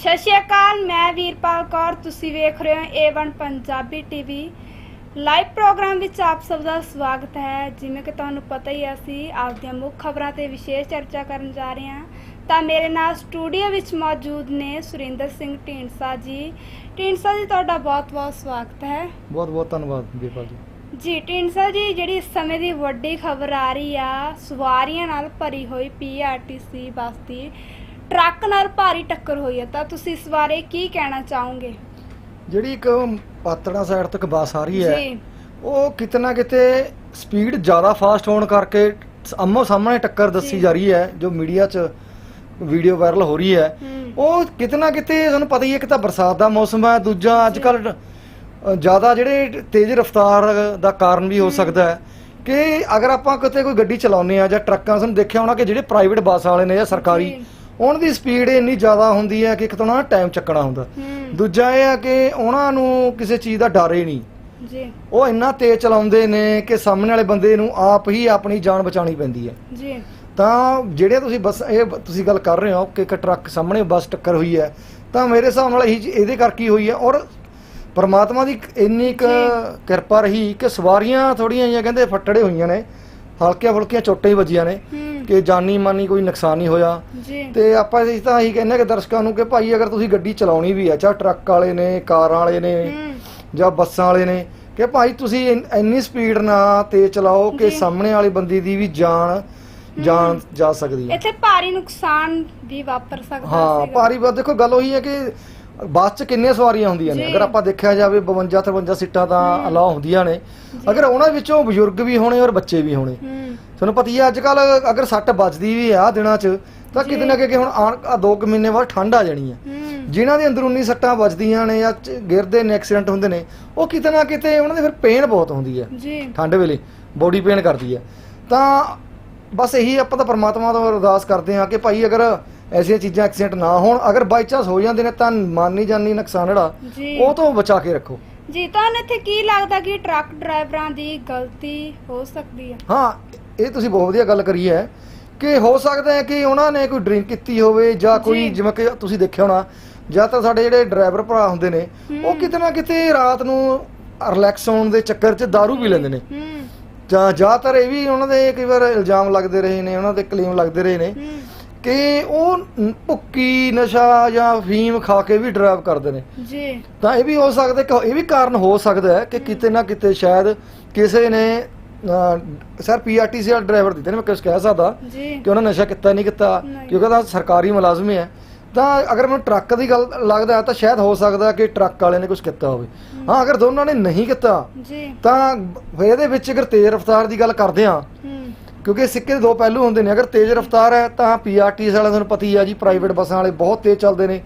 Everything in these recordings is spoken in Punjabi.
ਸਤਿ ਸ਼੍ਰੀ ਅਕਾਲ ਮੈਂ ਵੀਰਪਾਲ ਕੌਰ ਤੁਸੀਂ ਵੇਖ ਰਹੇ ਹੋ A1 Punjabi TV live programme ਵਿੱਚ ਆਪ ਸਭ ਦਾ ਸਵਾਗਤ ਹੈ। ਜਿਵੇਂ ਕਿ ਤੁਹਾਨੂੰ ਪਤਾ ਹੀ ਹੈ ਅਸੀਂ ਆਪਦੀਆਂ ਮੁੱਖ ਖਬਰਾਂ ਤੇ ਵਿਸ਼ੇਸ਼ ਚਰਚਾ ਕਰਨ ਜਾ ਰਹੇ ਹਾਂ। ਤਾਂ ਮੇਰੇ ਨਾਲ ਸਟੂਡੀਓ ਵਿੱਚ ਮੌਜੂਦ ਨੇ ਸੁਰਿੰਦਰ ਸਿੰਘ ਢੀਂਡਸਾ ਜੀ। ਢੀਂਡਸਾ ਜੀ ਤੁਹਾਡਾ ਬਹੁਤ-ਬਹੁਤ ਸਵਾਗਤ ਹੈ। ਬਹੁਤ ਬਹੁਤ ਧੰਨਵਾਦ ਵੀਰਪਾਲ ਜੀ। ਜੀ ਢੀਂਡਸਾ ਜੀ ਜਿਹੜੀ ਇਸ ਸਮੇਂ ਦੀ ਵੱਡੀ ਖਬਰ ਆ ਰਹੀ ਆ ਸਵਾਰੀਆਂ ਨਾਲ ਭਰੀ ਹੋਈ ਪੀਆਰਟੀਸੀ ਬੱਸ ਦੀ ਟਰੱਕ ਨਾਲ ਭਾਰੀ ਟੱਕਰ ਹੋਈ ਹੈ ਤਾਂ ਤੁਸੀਂ ਇਸ ਬਾਰੇ ਕੀ ਕਹਿਣਾ ਚਾਹੋਗੇ ਜਿਹੜੀ ਇੱਕ ਪਾਤੜਾ ਸਾਈਡ ਤੱਕ ਬੱਸ ਆ ਰਹੀ ਹੈ ਜੀ ਉਹ ਕਿਤੇ ਨਾ ਕਿਤੇ ਸਪੀਡ ਜ਼ਿਆਦਾ ਫਾਸਟ ਹੋਣ ਕਰਕੇ ਆਮੋ ਸਾਹਮਣੇ ਟੱਕਰ ਦੱਸੀ ਜੀ। ਰਹੀ ਹੈ ਜੋ ਮੀਡੀਆ 'ਚ ਵੀਡੀਓ ਵਾਇਰਲ ਹੋ ਰਹੀ ਹੈ ਹੂੰ ਉਹ ਕਿਤੇ ਨਾ ਕਿਤੇ ਤੁਹਾਨੂੰ ਪਤਾ ਹੀ ਹੈ ਕਿ ਤਾਂ ਬਰਸਾਤ ਦਾ ਮੌਸਮ ਹੈ ਦੂਜਾ ਅੱਜ ਕੱਲ ਜ਼ਿਆਦਾ ਜਿਹੜੇ ਤੇਜ਼ ਰਫ਼ਤਾਰ ਦਾ ਕਾਰਨ ਵੀ ਹੋ। ਸਕਦਾ ਹੈ ਕਿ ਅਗਰ ਆਪਾਂ ਕਿਤੇ ਕੋਈ ਗੱਡੀ ਚਲਾਉਂਦੇ ਆ ਜਾਂ ਟਰੱਕਾਂ ਸਾਨੂੰ ਦੇਖਿਆ ਹੋਣਾ ਕਿ ਜਿਹੜੇ ਪ੍ਰਾਈਵੇਟ ਬੱਸ ਵਾਲੇ ਨੇ ਜਾਂ ਸਰਕਾਰੀ ਜੀ। ਉਹਨਾਂ ਦੀ ਸਪੀਡ ਇੰਨੀ ਜ਼ਿਆਦਾ ਹੁੰਦੀ ਹੈ ਕਿ ਇੱਕ ਤਾਂ ਉਹਨਾਂ ਟਾਈਮ ਚੱਕਣਾ ਹੁੰਦਾ। ਦੂਜਾ ਇਹ ਆ ਕਿ ਉਹਨਾਂ ਨੂੰ ਕਿਸੇ ਚੀਜ਼ ਦਾ ਡਰ ਹੀ ਨਹੀਂ। ਜੀ। ਉਹ ਇੰਨਾ ਤੇਜ਼ ਚਲਾਉਂਦੇ ਨੇ ਕਿ ਸਾਹਮਣੇ ਵਾਲੇ ਬੰਦੇ ਨੂੰ ਆਪ ਹੀ ਆਪਣੀ ਜਾਨ ਬਚਾਉਣੀ ਪੈਂਦੀ ਹੈ। ਜੀ। ਤਾਂ ਜਿਹੜੇ ਤੁਸੀਂ ਬੱਸ ਇਹ ਤੁਸੀਂ ਗੱਲ ਕਰ ਰਹੇ ਹੋ ਕਿ ਇੱਕ ਟਰੱਕ ਸਾਹਮਣੇ ਬੱਸ ਟੱਕਰ ਹੋਈ ਹੈ ਤਾਂ ਮੇਰੇ ਹਿਸਾਬ ਨਾਲ ਇਹੀ ਇਹਦੇ ਕਰਕੇ ਹੀ ਹੋਈ ਹੈ ਔਰ ਪਰਮਾਤਮਾ ਦੀ ਇੰਨੀ ਕੁ। ਕਿਰਪਾ ਰਹੀ ਕਿ ਸਵਾਰੀਆਂ ਥੋੜੀਆਂ ਜਿਹੀਆਂ ਕਹਿੰਦੇ ਫੱਟੜੇ ਹੋਈਆਂ ਨੇ। ਹਲਕੀਆਂ ਫੁਲਕੀਆਂ ਚੋਟਾਂ ਹੀ ਵੱਜੀਆਂ ਨੇ ਹੂੰ। ਕਿ ਜਾਨੀ ਮਾਨੀ ਕੋਈ ਨੁਕਸਾਨ ਨਹੀਂ ਹੋਇਆ। ਜੀ। ਤੇ ਆਪਾਂ ਇਸ ਤਾਂ ਇਹੀ ਕਹਿੰਦੇ ਕਿ ਦਰਸ਼ਕਾਂ ਨੂੰ ਕਿ ਭਾਈ ਅਗਰ ਤੁਸੀਂ ਗੱਡੀ ਚਲਾਉਣੀ ਵੀ ਹੈ ਚਾਹੇ ਟਰੱਕ ਵਾਲੇ ਨੇ ਕਾਰਾਂ ਵਾਲੇ ਨੇ ਹੂੰ। ਜਾਂ ਬੱਸਾਂ ਵਾਲੇ ਨੇ ਕਿ ਭਾਈ ਤੁਸੀਂ ਇੰਨ- ਇੰਨੀ ਸਪੀਡ ਨਾ ਤੇਜ਼ ਚਲਾਓ ਕਿ ਜੀ। ਸਾਹਮਣੇ ਵਾਲੀ ਬੰਦੇ ਦੀ ਵੀ ਜਾਨ ਜਾਨ ਜਾ ਸਕਦੀ ਹੈ। ਇੱਥੇ ਭਾਰੀ ਨੁਕਸਾਨ ਵੀ ਵਾਪਰ ਸਕਦਾ ਹਾਂ ਸੀਗਾ। ਭਾਰੀ ਦੇਖੋ ਗੱਲ ਉਹੀ ਹੈ ਕਿ ਬੱਸ 'ਚ ਕਿੰਨੀਆਂ ਸਵਾਰੀਆਂ ਹੁੰਦੀਆਂ ਨੇ। ਅਗਰ ਆਪਾਂ ਦੇਖਿਆ ਜਾਵੇ 52 53 ਸੀਟਾਂ ਤਾਂ। ਅਲਾਉ ਹੁੰਦੀਆਂ ਨੇ। ਅਗਰ ਉਹਨਾਂ ਵਿੱਚੋਂ ਬਜ਼ੁਰਗ ਵੀ ਹੋਣੇ ਔਰ ਬੱਚੇ ਵੀ ਹੋਣੇ? ਤੁਹਾਨੂੰ ਪਤਾ ਹੀ ਹੈ ਅੱਜ ਕੱਲ ਅਗਰ ਸੱਟ ਵੱਜਦੀ ਵੀ ਆ ਦਿਨਾਂ 'ਚ ਤਾਂ। ਕਿਤੇ ਨਾ ਕਿਤੇ ਹੁਣ ਆਉਣ ਆ ਦੋ ਕੁ ਮਹੀਨੇ ਬਾਅਦ ਠੰਡ ਆ ਜਾਣੀ ਹੈ। ਜਿਨ੍ਹਾਂ ਦੇ ਅੰਦਰੂਨੀ ਸੱਟਾਂ ਵੱਜਦੀਆਂ ਨੇ ਜਾਂ ਗਿਰਦੇ ਨੇ ਐਕਸੀਡੈਂਟ ਹੁੰਦੇ ਨੇ ਉਹ ਕਿਤੇ ਨਾ ਕਿਤੇ ਉਹਨਾਂ ਦੇ ਫਿਰ ਪੇਨ ਬਹੁਤ ਹੁੰਦੀ ਹੈ ਠੰਡ ਵੇਲੇ ਬੋਡੀ ਪੇਨ ਕਰਦੀ ਹੈ ਤਾਂ ਬਸ ਇਹੀ ਆਪਾਂ ਤਾਂ ਪਰਮਾਤਮਾ ਤੋਂ ਅਰਦਾਸ ਕਰਦੇ ਹਾਂ ਕਿ ਭਾਈ ਅਗਰ ਐਸੀਆਂ ਚੀਜ਼ਾਂ ਐਕਸੀਡੈਂਟ ਨਾ ਹੋਣ। ਅਗਰ ਬਾਈ ਚਾਂਸ ਹੋ ਜਾਂਦੇ ਨੇ ਤਾਂ ਮਾਨੀ ਜਾਨੀ ਨੁਕਸਾਨ ਜਿਹੜਾ ਜੀ। ਉਹ ਤੋਂ ਬਚਾ ਕੇ ਰੱਖੋ। ਜੀ ਤੁਹਾਨੂੰ ਇੱਥੇ ਕੀ ਲੱਗਦਾ ਕਿ ਟਰੱਕ ਡਰਾਈਵਰਾਂ ਦੀ ਗਲਤੀ ਹੋ ਸਕਦੀ ਹੈ ਹਾਂ ਇਹ ਤੁਸੀਂ ਬਹੁਤ ਵਧੀਆ ਗੱਲ ਕਰੀ ਹੈ ਕਿ ਹੋ ਸਕਦਾ ਹੈ ਕਿ ਉਹਨਾਂ ਨੇ ਕੋਈ ਡਰਿੰਕ ਕੀਤੀ ਹੋਵੇ ਜਾਂ ਕੋਈ ਜੀ। ਜਿਵੇਂ ਕਿ ਤੁਸੀਂ ਦੇਖਿਆ ਹੋਣਾ ਜਾਂ ਤਾਂ ਸਾਡੇ ਜਿਹੜੇ ਡਰਾਈਵਰ ਭਰਾ ਹੁੰਦੇ ਨੇ ਉਹ। ਕਿਤੇ ਨਾ ਕਿਤੇ ਰਾਤ ਨੂੰ ਰਿਲੈਕਸ ਹੋਣ ਦੇ ਚੱਕਰ 'ਚ दारू ਪੀ ਲੈਂਦੇ ਨੇ। ਹੂੰ। ਜਾਂ ਜ਼ਿਆਦਾਤਰ ਇਹ ਵੀ ਉਹਨਾਂ ਦੇ ਕਈ ਵਾਰ ਇਲਜ਼ਾਮ ਲੱਗਦੇ ਰਹੇ ਨੇ ਉਹਨਾਂ ਤੇ ਕਲੇਮ ਲੱਗਦੇ ਰਹੇ ਨੇ। ਹੂੰ। ਕਿ ਉਹ ਨ- ਭੁੱਕੀ ਨਸ਼ਾ ਜਾਂ ਫੀਮ ਖਾ ਕੇ ਵੀ ਡਰਾਈਵ ਕਰਦੇ ਨੇ। ਜੀ। ਤਾਂ ਇਹ ਵੀ ਹੋ ਸਕਦਾ ਕਿ ਇਹ ਵੀ ਕਾਰਨ ਹੋ ਸਕਦਾ ਹੈ ਕਿ ਕਿਤੇ ਨਾ ਕਿਤੇ ਸ਼ਾਇਦ ਕਿਸੇ ਨੇ ਅਹ, ਸਰ ਪੀਆਰਟੀਸੀ ਵਾਲਾ ਡਰਾਈਵਰ ਦਿੱਤੇ ਨੇ ਮੈਂ ਕੁਝ ਕਹਿ ਸਕਦਾ ਜੀ। ਕਿ ਉਹਨਾਂ ਨਸ਼ਾ ਕੀਤਾ ਨਹੀਂ ਕੀਤਾ ਨਹੀਂ। ਕਿਉਂਕਿ ਉਹਦਾ ਸਰਕਾਰੀ ਮੁਲਾਜ਼ਮ ਹੀ ਹੈ। ਤਾਂ ਅਗਰ ਮੈਨੂੰ ਟਰੱਕ ਦੀ ਗੱਲ ਲੱਗਦਾ ਹੈ ਤਾਂ ਸ਼ਾਇਦ ਹੋ ਸਕਦਾ ਕਿ ਟਰੱਕ ਵਾਲੇ ਨੇ ਕੁਝ ਕੀਤਾ ਹੋਵੇ। ਹਾਂ ਅਗਰ ਦੋਨਾਂ ਨੇ ਨਹੀਂ ਕੀਤਾ ਜੀ। ਤਾਂ ਫਿਰ ਇਹਦੇ ਵਿੱਚ ਅਗਰ ਤੇਜ਼ ਰਫ਼ਤਾਰ ਦੀ ਗੱਲ ਕਰਦੇ ਹਾਂ ਹੂੰ। ਕਿਉਂਕਿ ਸਿੱਕੇ ਦੇ ਦੋ ਪਹਿਲੂ ਹੁੰਦੇ ਨੇ। ਅਗਰ ਤੇਜ਼ ਰਫ਼ਤਾਰ ਹੈ ਤਾਂ ਪੀਆਰਟੀਸ ਵਾਲਿਆਂ ਤੁਹਾਨੂੰ ਪਤਾ ਹੀ ਆ ਜੀ ਪ੍ਰਾਈਵੇਟ ਬੱਸਾਂ ਵਾਲੇ ਬਹੁਤ ਤੇਜ਼ ਚੱਲਦੇ ਨੇ।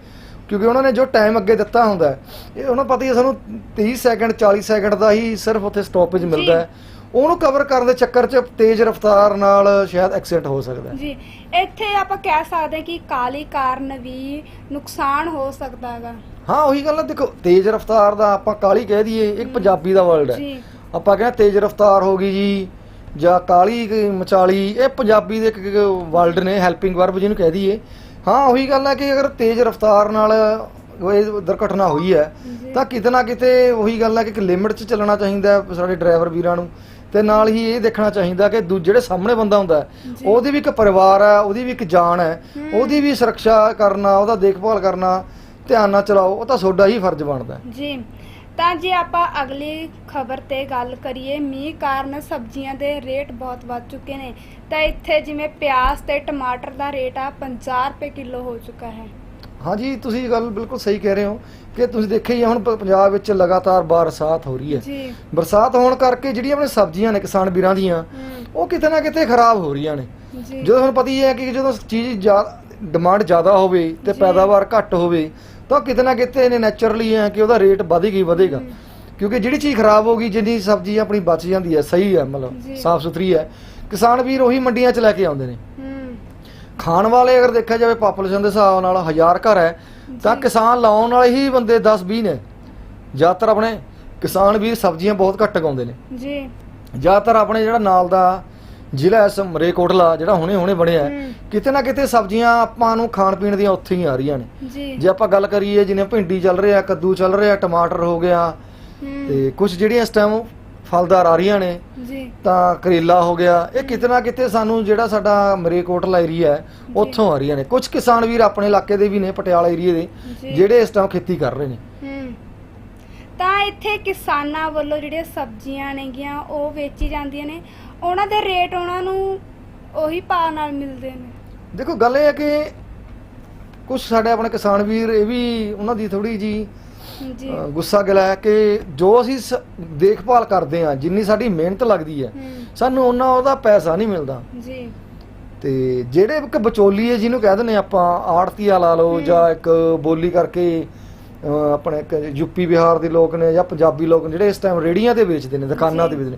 ਕਿਉਂਕਿ ਉਹਨਾਂ ਨੇ ਜੋ ਟਾਈਮ ਅੱਗੇ ਦਿੱਤਾ ਹੁੰਦਾ ਹੈ ਇਹ ਉਹਨਾਂ ਪਤਾ ਹੀ ਹੈ ਸਾਨੂੰ 30 ਸੈਕਿੰਡ 40 ਸੈਕਿੰਡ ਦਾ ਹੀ ਸਿਰਫ ਉੱਥੇ ਸਟਾਪੇਜ ਮਿਲਦਾ ਹੈ। ਉਹਨੂੰ ਕਵਰ ਕਰਨ ਦੇ ਚੱਕਰ 'ਚ ਤੇਜ਼ ਰਫ਼ਤਾਰ ਨਾਲ ਸ਼ਾਇਦ ਐਕਸੀਡੈਂਟ ਹੋ ਸਕਦਾ ਹੈ। ਜੀ। ਇੱਥੇ ਆਪਾਂ ਕਹਿ ਸਕਦੇ ਹਾਂ ਕਿ ਕਾਲੀ ਕਾਰਨ ਵੀ ਨੁਕਸਾਨ ਹੋ ਸਕਦਾ ਹੈਗਾ। ਹਾਂ ਉਹੀ ਗੱਲ ਹੈ ਦੇਖੋ ਤੇਜ਼ ਰਫ਼ਤਾਰ ਦਾ ਆਪਾਂ ਕਾਲੀ ਕਹਿ ਦਈਏ ਇੱਕ ਪੰਜਾਬੀ ਦਾ ਵਰਡ ਹੈ। ਜੀ। ਆਪਾਂ ਕਹਿੰਦੇ ਤੇਜ਼ ਰਫ਼ਤਾਰ ਹੋ ਗਈ ਜੀ ਜਾਂ ਕਾਲੀ ਕ- ਮਚਾਲੀ ਇਹ ਪੰਜਾਬੀ ਦੇ ਇੱਕ ਵਰਡ ਨੇ ਹੈਲਪਿੰਗ ਵਰਬ ਜਿਹਨੂੰ ਕਹਿ ਦਈਏ। ਹਾਂ ਉਹੀ ਗੱਲ ਹੈ ਕਿ ਅਗਰ ਤੇਜ਼ ਰਫ਼ਤਾਰ ਨਾਲ ਕੋਈ ਦੁਰਘਟਨਾ ਹੋਈ ਹੈ। ਤਾਂ ਕਿਤੇ ਨਾ ਕਿਤੇ ਉਹੀ ਗੱਲ ਹੈ ਕਿ ਇੱਕ ਲਿਮਿਟ 'ਚ ਚੱਲਣਾ ਚਾਹੀਦਾ ਸਾਡੇ ਡਰਾਈਵਰ ਵੀਰਾਂ ਨੂੰ। ਤੇ ਨਾਲ ਹੀ ਇਹ ਦੇਖਣਾ ਚਾਹੀਦਾ ਕਿ ਦੂ ਜਿਹੜੇ ਸਾਹਮਣੇ ਬੰਦਾ ਹੁੰਦਾ। ਉਹਦੀ ਵੀ ਇੱਕ ਪਰਿਵਾਰ ਹੈ ਉਹਦੀ ਵੀ ਇੱਕ ਜਾਨ ਹੈ ਉਹਦੀ ਵੀ ਸੁਰੱਖਿਆ ਕਰਨਾ ਉਹਦਾ ਦੇਖਭਾਲ ਕਰਨਾ ਧਿਆਨ ਨਾਲ ਚਲਾਓ ਉਹ ਤਾਂ ਤੁਹਾਡਾ ਹੀ ਫਰਜ਼ ਬਣਦਾ ਜੀ। ਤਾਂ ਜੇ ਆਪਾਂ ਅਗਲੀ ਖਬਰ ਤੇ ਗੱਲ ਕਰੀਏ ਮੀਂਹ ਕਾਰਨ ਸਬਜ਼ੀਆਂ ਦੇ ਰੇਟ ਬਹੁਤ ਵੱਧ ਚੁੱਕੇ ਨੇ। ਤਾਂ ਇੱਥੇ ਜਿਵੇਂ ਪਿਆਜ਼ ਤੇ ਟਮਾਟਰ ਦਾ ਰੇਟ ਆ 50 ਰੁਪਏ ਕਿਲੋ ਹੋ ਚੁੱਕਾ ਹੈ। ਹਾਂਜੀ ਤੁਸੀਂ ਗੱਲ ਬਿਲਕੁਲ ਸਹੀ ਕਹਿ ਰਹੇ ਹੋ ਕਿ ਤੁਸੀਂ ਦੇਖਿਆ ਹੀ ਹੁਣ ਪ- ਪੰਜਾਬ ਵਿੱਚ ਲਗਾਤਾਰ ਬਰਸਾਤ ਹੋ ਰਹੀ ਹੈ। ਜੀ। ਬਰਸਾਤ ਹੋਣ ਕਰਕੇ ਜਿਹੜੀਆਂ ਆਪਣੇ ਸਬਜ਼ੀਆਂ ਨੇ ਕਿਸਾਨ ਵੀਰਾਂ ਦੀਆਂ ਹੂੰ। ਉਹ ਕਿਤੇ ਨਾ ਕਿਤੇ ਖਰਾਬ ਹੋ ਰਹੀਆਂ ਨੇ। ਜੀ। ਜਦੋਂ ਤੁਹਾਨੂੰ ਪਤਾ ਹੀ ਹੈ ਕਿ ਜਦੋਂ ਚੀਜ਼ ਡਿਮਾਂਡ ਜ਼ਿਆਦਾ ਹੋਵੇ ਤੇ ਜੀ। ਪੈਦਾਵਾਰ ਘੱਟ ਹੋਵੇ ਤਾਂ ਕਿਤੇ ਨਾ ਕਿਤੇ ਨੇ ਨੇਚਰਲੀ ਹੈ ਕਿ ਉਹਦਾ ਰੇਟ ਵਧੇਗਾ ਵਧੇਗਾ ਕਿਉਂਕਿ ਜਿਹੜੀ ਚੀਜ਼ ਖਰਾਬ ਹੋ ਗਈ ਜਿੰਨੀ ਸਬਜ਼ੀ ਆਪਣੀ ਬਚ ਜਾਂਦੀ ਹੈ ਸਹੀ ਹੈ। ਮਤਲਬ ਸਾਫ਼ ਸੁਥਰੀ ਹੈ ਕਿਸਾਨ ਵੀਰ ਉਹੀ ਮੰਡੀਆਂ 'ਚ ਲੈ ਕੇ ਆਉਂਦੇ ਨੇ। ਖਾਣ ਵਾਲੇ ਅਗਰ ਦੇਖਿਆ ਜਾਵੇ ਪਾਪੂਲੇਸ਼ਨ ਦੇ ਹਿਸਾਬ ਨਾਲ ਹਜ਼ਾਰ ਘਰ ਹੈ ਤਾਂ। ਕਿਸਾਨ ਲਾਉਣ ਵਾਲੇ ਹੀ ਬੰਦੇ 10 20 ਨੇ। ਜ਼ਿਆਦਾਤਰ ਆਪਣੇ ਕਿਸਾਨ ਵੀਰ ਸਬਜ਼ੀਆਂ ਬਹੁਤ ਘੱਟ ਉਗਾਉਂਦੇ ਨੇ। ਜੀ। ਜ਼ਿਆਦਾਤਰ ਆਪਣੇ ਜਿਹੜਾ ਨਾਲ ਦਾ ਜ਼ਿਲ੍ਹਾ ਇਸ ਮਰੇਕੋਟਲਾ ਜਿਹੜਾ ਹੁਣੇ ਹੁਣੇ ਬਣਿਆ ਹੈ। ਕਿਤੇ ਨਾ ਕਿਤੇ ਸਬਜ਼ੀਆਂ ਆਪਾਂ ਨੂੰ ਖਾਣ ਪੀਣ ਦੀਆਂ ਉੱਥੇ ਹੀ ਆ ਰਹੀਆਂ ਨੇ। ਜੀ। ਜੇ ਆਪਾਂ ਗੱਲ ਕਰੀਏ ਜਿਵੇਂ ਭਿੰਡੀ ਚੱਲ ਰਿਹਾ ਕੱਦੂ ਚੱਲ ਰਿਹਾ ਟਮਾਟਰ ਹੋ ਗਿਆ ਤੇ ਕੁਝ ਜਿਹੜੀਆਂ ਇਸ ਟਾਈਮ ਫਲਦਾਰ ਆ ਰਹੀਆਂ ਨੇ ਜੀ। ਤਾਂ ਕਰੇਲਾ ਹੋ ਗਿਆ ਇਹ ਕਿਤੇ ਨਾ ਕਿਤੇ ਸਾਨੂੰ ਜਿਹੜਾ ਸਾਡਾ ਮਰੇਕੋਟਲਾ ਏਰੀਆ ਹੈ ਉੱਥੋਂ ਆ ਰਹੀਆਂ ਨੇ। ਕੁਝ ਕਿਸਾਨ ਵੀਰ ਆਪਣੇ ਇਲਾਕੇ ਦੇ ਵੀ ਨੇ ਪਟਿਆਲਾ ਏਰੀਏ ਦੇ ਜੀ। ਜਿਹੜੇ ਇਸ ਟਾਈਮ ਖੇਤੀ ਕਰ ਰਹੇ ਨੇ। ਤਾਂ ਇੱਥੇ ਕਿਸਾਨਾਂ ਵੱਲੋਂ ਜਿਹੜੀਆਂ ਸਬਜ਼ੀਆਂ ਨੇਗੀਆਂ ਉਹ ਵੇਚੀ ਜਾਂਦੀਆਂ ਨੇ। ਉਹਨਾਂ ਦੇ ਰੇਟ ਉਹਨਾਂ ਨੂੰ ਉਹੀ ਭਾਅ ਨਾਲ ਮਿਲਦੇ ਨੇ। ਦੇਖੋ ਗੱਲ ਇਹ ਹੈ ਕਿ ਕੁਝ ਸਾਡੇ ਆਪਣੇ ਕਿਸਾਨ ਵੀਰ ਇਹ ਵੀ ਉਹਨਾਂ ਦੀ ਥੋੜੀ ਜੀ ਜੀ। ਅ, ਗੁੱਸਾ ਗਿਲਾ ਹੈ ਕਿ ਜੋ ਅਸੀਂ ਸ- ਦੇਖਭਾਲ ਕਰਦੇ ਹਾਂ ਜਿੰਨੀ ਸਾਡੀ ਮਿਹਨਤ ਲੱਗਦੀ ਹੈ ਹੂੰ। ਸਾਨੂੰ ਉਹਨਾਂ ਉਹਦਾ ਪੈਸਾ ਨਹੀਂ ਮਿਲਦਾ। ਜੀ। ਤੇ ਜਿਹੜੇ ਇੱਕ ਵਿਚੋਲੀ ਹੈ ਜਿਹਨੂੰ ਕਹਿ ਦਿੰਦੇ ਆਪਾਂ ਆੜਤੀਆ ਲਾ ਲਓ ਜਾਂ ਇੱਕ ਬੋਲੀ ਕਰਕੇ ਅ, ਆਪਣੇ ਇੱਕ ਯੂਪੀ ਬਿਹਾਰ ਦੇ ਲੋਕ ਨੇ ਜਾਂ ਪੰਜਾਬੀ ਲੋਕ ਨੇ ਜਿਹੜੇ ਇਸ ਟਾਈਮ ਰੇੜੀਆਂ ਤੇ ਵੇਚਦੇ ਨੇ ਦੁਕਾਨਾਂ ਤੇ। ਵੇਚਦੇ ਨੇ।